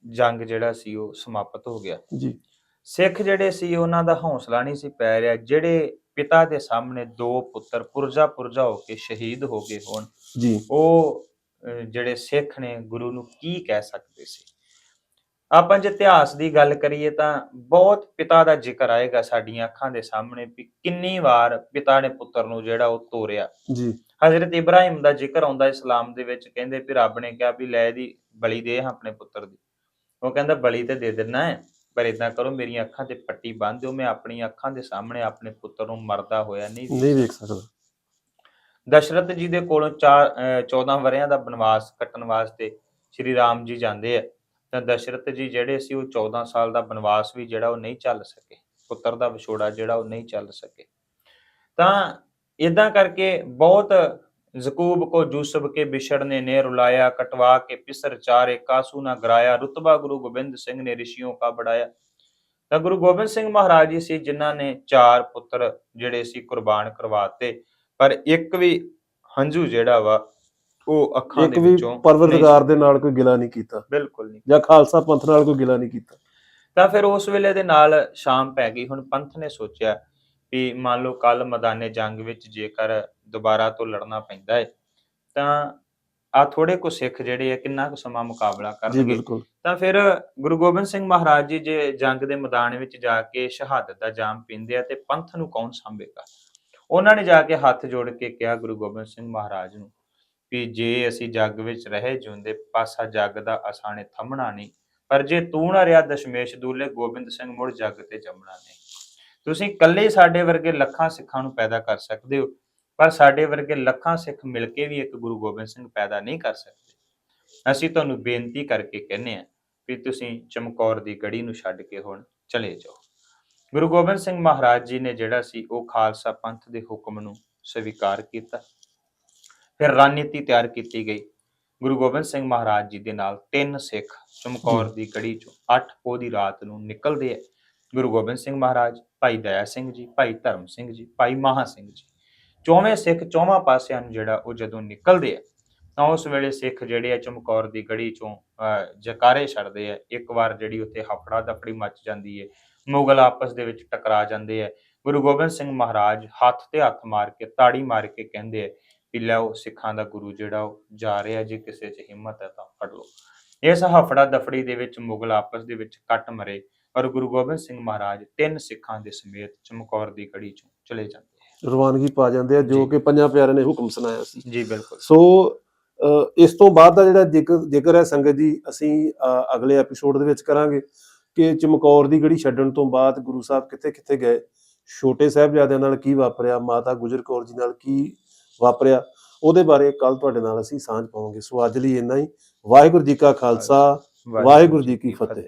ਜੰਗ ਜਿਹੜਾ ਸੀ ਉਹ ਸਮਾਪਤ ਹੋ ਗਿਆ। ਜੀ। ਸਿੱਖ ਜਿਹੜੇ ਸੀ ਉਹਨਾਂ ਦਾ ਹੌਸਲਾ ਨਹੀਂ ਸੀ ਪੈ ਰਿਹਾ। ਜਿਹੜੇ ਪਿਤਾ ਦੇ ਸਾਹਮਣੇ ਦੋ ਪੁੱਤਰ ਪੁਰਜਾ ਪੁਰਜਾ ਹੋ ਕੇ ਸ਼ਹੀਦ ਹੋ ਗਏ ਹੋਣ। ਜੀ। ਉਹ ਜਿਹੜੇ ਸਿੱਖ ਨੇ ਗੁਰੂ ਨੂੰ ਕੀ ਕਹਿ ਸਕਦੇ ਸੀ? ਆਪਾਂ ਜੇ ਇਤਿਹਾਸ ਦੀ ਗੱਲ ਕਰੀਏ ਤਾਂ ਬਹੁਤ ਪਿਤਾ ਦਾ ਜ਼ਿਕਰ ਆਏਗਾ ਸਾਡੀਆਂ ਅੱਖਾਂ ਦੇ ਸਾਹਮਣੇ ਵੀ ਕਿੰਨੀ ਵਾਰ ਪਿਤਾ ਨੇ ਪੁੱਤਰ ਨੂੰ ਜਿਹੜਾ ਉਹ ਤੋਰਿਆ। ਜੀ। ਹਜ਼ਰਤ ਇਬਰਾਹਿਮ ਦਾ ਜ਼ਿਕਰ ਆਉਂਦਾ ਇਸਲਾਮ ਦੇ ਵਿੱਚ ਕਹਿੰਦੇ ਵੀ ਰੱਬ ਨੇ ਕਿਹਾ ਵੀ ਲੈ ਦੀ ਬਲੀ ਦੇ ਆਪਣੇ ਪੁੱਤਰ ਦੀ। ਉਹ ਕਹਿੰਦਾ ਬਲੀ ਤੇ ਦੇ ਦੇਣਾ ਹੈ। ਪਰ ਇਦਾਂ ਕਰੋ ਮੇਰੀਆਂ ਅੱਖਾਂ ਤੇ ਪੱਟੀ ਬੰਨ੍ਹ ਦਿਓ ਮੈਂ ਆਪਣੀਆਂ ਅੱਖਾਂ ਦੇ ਸਾਹਮਣੇ ਆਪਣੇ ਪੁੱਤਰ ਨੂੰ ਮਰਦਾ ਹੋਇਆ ਨਹੀਂ ਨਹੀਂ ਵੇਖ ਸਕਦਾ। ਦਸ਼ਰਥ ਜੀ ਦੇ ਕੋਲੋਂ 4 14 ਵਰਿਆਂ ਦਾ ਬਨਵਾਸ ਕੱਟਣ ਵਾਸਤੇ ਸ਼੍ਰੀ ਰਾਮ ਜੀ ਜਾਂਦੇ ਆ। ਤਾਂ ਦਸ਼ਰਥ ਜੀ ਜਿਹੜੇ ਸੀ ਉਹ 14 ਸਾਲ ਦਾ ਬਨਵਾਸ ਵੀ ਜਿਹੜਾ ਉਹ ਨਹੀਂ ਚੱਲ ਸਕੇ। ਪੁੱਤਰ ਦਾ ਵਿਛੋੜਾ ਜਿਹੜਾ ਉਹ ਨਹੀਂ ਚੱਲ ਸਕੇ। ਤਾਂ ਇਦਾਂ ਕਰਕੇ ਬਹੁਤ ਜ਼ਕੂਬ ਕੋ ਜੂਸਬ ਕੇ ਵਿਛੜਨੇ ਨੇ ਰੁਲਾਇਆ ਕਟਵਾ ਕੇ ਪਿਸਰ ਚਾਰੇ ਕਾਸੂ ਨਾ ਗਰਾਇਆ ਰੁਤਬਾ ਗੁਰੂ ਗੋਬਿੰਦ ਸਿੰਘ ਨੇ ਰਿਸ਼ੀਓਂ ਕਾ ਬੜਾਇਆ। ਤਾਂ ਗੁਰੂ ਗੋਬਿੰਦ ਸਿੰਘ ਮਹਾਰਾਜ ਜੀ ਸੀ ਜਿਨ੍ਹਾਂ ਨੇ ਚਾਰ ਪੁੱਤਰ ਜਿਹੜੇ ਸੀ ਕੁਰਬਾਨ ਕਰਵਾਤੇ ਪਰ ਇੱਕ ਵੀ ਹੰਝੂ ਜਿਹੜਾ ਵਾ ਉਹ ਅੱਖਾਂ ਇੱਕ ਦੇ ਵੀ ਵਿੱਚੋਂ ਪਰਵਰਦਗਾਰ ਦੇ ਨਾਲ ਕੋਈ ਗਿਲਾ ਨਹੀਂ ਕੀਤਾ। ਬਿਲਕੁਲ ਨਹੀਂ। ਜਾਂ ਖਾਲਸਾ ਪੰਥ ਨਾਲ ਕੋਈ ਗਿਲਾ ਨਹੀਂ ਕੀਤਾ। ਤਾਂ ਫਿਰ ਉਸ ਵੇਲੇ ਦੇ ਨਾਲ ਸ਼ਾਮ ਪੈ ਗਈ। ਹੁਣ ਪੰਥ ਨੇ ਸੋਚਿਆ ਵੀ ਮੰਨ ਲਓ ਕੱਲ ਮੈਦਾਨੇ ਜੰਗ ਵਿੱਚ ਜੇਕਰ ਦੁਬਾਰਾ ਤੋਂ ਲੜਨਾ ਪੈਂਦਾ ਹੈ ਤਾਂ ਆ ਥੋੜੇ ਕੁ ਸਿੱਖ ਜਿਹੜੇ ਆ ਕਿੰਨਾ ਕੁ ਸਮਾਂ ਮੁਕਾਬਲਾ ਕਰਨਗੇ। ਤਾਂ ਫਿਰ ਗੁਰੂ ਗੋਬਿੰਦ ਸਿੰਘ ਮਹਾਰਾਜ ਜੀ ਜੇ ਜੰਗ ਦੇ ਮੈਦਾਨ ਵਿੱਚ ਜਾ ਕੇ ਸ਼ਹਾਦਤ ਦਾ ਜਾਮ ਪੀਂਦੇ ਆ ਤੇ ਪੰਥ ਨੂੰ ਕੌਣ ਸੰਭੇਗਾ? ਉਹਨਾਂ ਨੇ ਜਾ ਕੇ ਹੱਥ ਜੋੜ ਕੇ ਕਿਹਾ ਗੁਰੂ ਗੋਬਿੰਦ ਸਿੰਘ ਮਹਾਰਾਜ ਨੂੰ ਵੀ ਜੇ ਅਸੀਂ ਜੱਗ ਵਿੱਚ ਰਹੇ ਜਿਉਂਦੇ ਪਾਸਾ ਜੱਗ ਦਾ ਅਸਾਨੇ ਥੰਮਣਾ ਨਹੀਂ ਪਰ ਜੇ ਤੂੰ ਨਾ ਰਿਹਾ ਦਸ਼ਮੇਸ਼ ਦੂਲੇ ਗੋਬਿੰਦ ਸਿੰਘ ਮੁੜ ਜੱਗ ਤੇ ਜੰਮਣਾ ਨਹੀਂ। ਤੁਸੀਂ ਇਕੱਲੇ ਸਾਡੇ ਵਰਗੇ ਲੱਖਾਂ ਸਿੱਖਾਂ ਨੂੰ ਪੈਦਾ ਕਰ ਸਕਦੇ ਹੋ ਪਰ ਸਾਡੇ ਵਰਗੇ ਲੱਖਾਂ ਸਿੱਖ ਮਿਲ ਕੇ ਵੀ ਇੱਕ ਗੁਰੂ ਗੋਬਿੰਦ ਸਿੰਘ ਪੈਦਾ ਨਹੀਂ ਕਰ ਸਕਦੇ। ਅਸੀਂ ਤੁਹਾਨੂੰ ਬੇਨਤੀ ਕਰਕੇ ਕਹਿੰਨੇ ਆ ਵੀ ਤੁਸੀਂ ਚਮਕੌਰ ਦੀ ਗੜੀ ਨੂੰ ਛੱਡ ਕੇ ਹੁਣ ਚਲੇ ਜਾਓ। ਗੁਰੂ ਗੋਬਿੰਦ ਸਿੰਘ ਮਹਾਰਾਜ ਜੀ ਨੇ ਜਿਹੜਾ ਸੀ ਉਹ ਖਾਲਸਾ ਪੰਥ ਦੇ ਹੁਕਮ ਨੂੰ ਸਵੀਕਾਰ ਕੀਤਾ। ਫਿਰ ਰਣਨੀਤੀ ਤਿਆਰ ਕੀਤੀ ਗਈ। ਗੁਰੂ ਗੋਬਿੰਦ ਸਿੰਘ ਮਹਾਰਾਜ ਜੀ ਦੇ ਨਾਲ ਤਿੰਨ ਸਿੱਖ ਚਮਕੌਰ ਦੀ ਕੜੀ ਚੋਂ 8 ਪੋਹ ਦੀ ਰਾਤ ਨੂੰ ਨਿਕਲਦੇ ਆ। ਗੁਰੂ ਗੋਬਿੰਦ ਸਿੰਘ ਮਹਾਰਾਜ, ਭਾਈ ਦਇਆ ਸਿੰਘ ਜੀ, ਭਾਈ ਧਰਮ ਸਿੰਘ ਜੀ, ਭਾਈ ਮਹਾ ਸਿੰਘ ਜੀ। ਚੌਵੇਂ ਸਿੱਖ ਚੌਵਾਂ ਪਾਸਿਆਂ ਨੂੰ ਜਿਹੜਾ ਉਹ ਜਦੋਂ ਨਿਕਲਦੇ ਆ, ਤਾਂ ਉਸ ਵੇਲੇ ਸਿੱਖ ਜਿਹੜੇ ਆ ਚਮਕੌਰ ਦੀ ਗੜੀ ਚੋਂ ਜਕਾਰੇ ਛੱਡਦੇ ਆ। ਇੱਕ ਵਾਰ ਜਿਹੜੀ ਉੱਥੇ ਹਫੜਾ ਦਫੜੀ ਮੱਚ ਜਾਂਦੀ ਹੈ ਮੁਗਲ ਆਪਸ ਦੇ ਵਿੱਚ ਟਕਰਾ ਜਾਂਦੇ ਆ। ਗੁਰੂ ਗੋਬਿੰਦ ਸਿੰਘ ਮਹਾਰਾਜ ਹੱਥ ਤੇ ਹੱਥ ਮਾਰ ਕੇ, ਤਾੜੀ ਮਾਰ ਕੇ ਕਹਿੰਦੇ ਆ ਵੀ ਲਿਆਓ ਸਿੱਖਾਂ ਦਾ ਗੁਰੂ ਜਿਹੜਾ ਉਹ ਜਾ ਰਿਹਾ ਜੇ ਕਿਸੇ 'ਚ ਹਿੰਮਤ ਹੈ ਤਾਂ ਫੜ ਲਓ। ਇਸ ਹਫੜਾ ਦਫੜੀ ਦੇ ਵਿੱਚ ਮੁਗਲ ਆਪਸ ਦੇ ਵਿੱਚ ਕੱਟ ਮਰੇ ਔਰ ਗੁਰੂ ਗੋਬਿੰਦ ਸਿੰਘ ਮਹਾਰਾਜ ਤਿੰਨ ਸਿੱਖਾਂ ਦੇ ਸਮੇਤ ਚਮਕੌਰ ਦੀ ਗੜੀ ਚੋਂ ਚਲੇ ਜਾਂਦੇ ਰਵਾਨਗੀ ਪਾ ਜਾਂਦੇ ਆ ਜੋ। ਕਿ ਪੰਜਾਂ ਪਿਆਰਿਆਂ ਨੇ ਹੁਕਮ ਸੁਣਾਇਆ ਸੀ। ਜੀ ਬਿਲਕੁਲ। ਸੋ ਇਸ ਤੋਂ ਬਾਅਦ ਦਾ ਜਿਹੜਾ ਜ਼ਿਕਰ ਜ਼ਿਕਰ ਹੈ ਸੰਗਤ ਜੀ ਅਸੀਂ ਅਗਲੇ ਐਪੀਸੋਡ ਦੇ ਵਿੱਚ ਕਰਾਂਗੇ ਕਿ ਚਮਕੌਰ ਦੀ ਗੜੀ ਛੱਡਣ ਤੋਂ ਬਾਅਦ ਗੁਰੂ ਸਾਹਿਬ ਕਿੱਥੇ ਕਿੱਥੇ ਗਏ ਛੋਟੇ ਸਾਹਿਬਜ਼ਾਦਿਆਂ ਨਾਲ ਕੀ ਵਾਪਰਿਆ ਮਾਤਾ ਗੁਜਰ ਕੌਰ ਜੀ ਨਾਲ ਕੀ ਵਾਪਰਿਆ ਉਹਦੇ ਬਾਰੇ ਕੱਲ ਤੁਹਾਡੇ ਨਾਲ ਅਸੀਂ ਸਾਂਝ ਪਾਵਾਂਗੇ। ਸੋ ਅੱਜ ਲਈ ਇੰਨਾ ਹੀ। ਵਾਹਿਗੁਰੂ ਜੀ ਕਾ ਖਾਲਸਾ ਵਾਹਿਗੁਰੂ ਜੀ ਕੀ ਫਤਿਹ।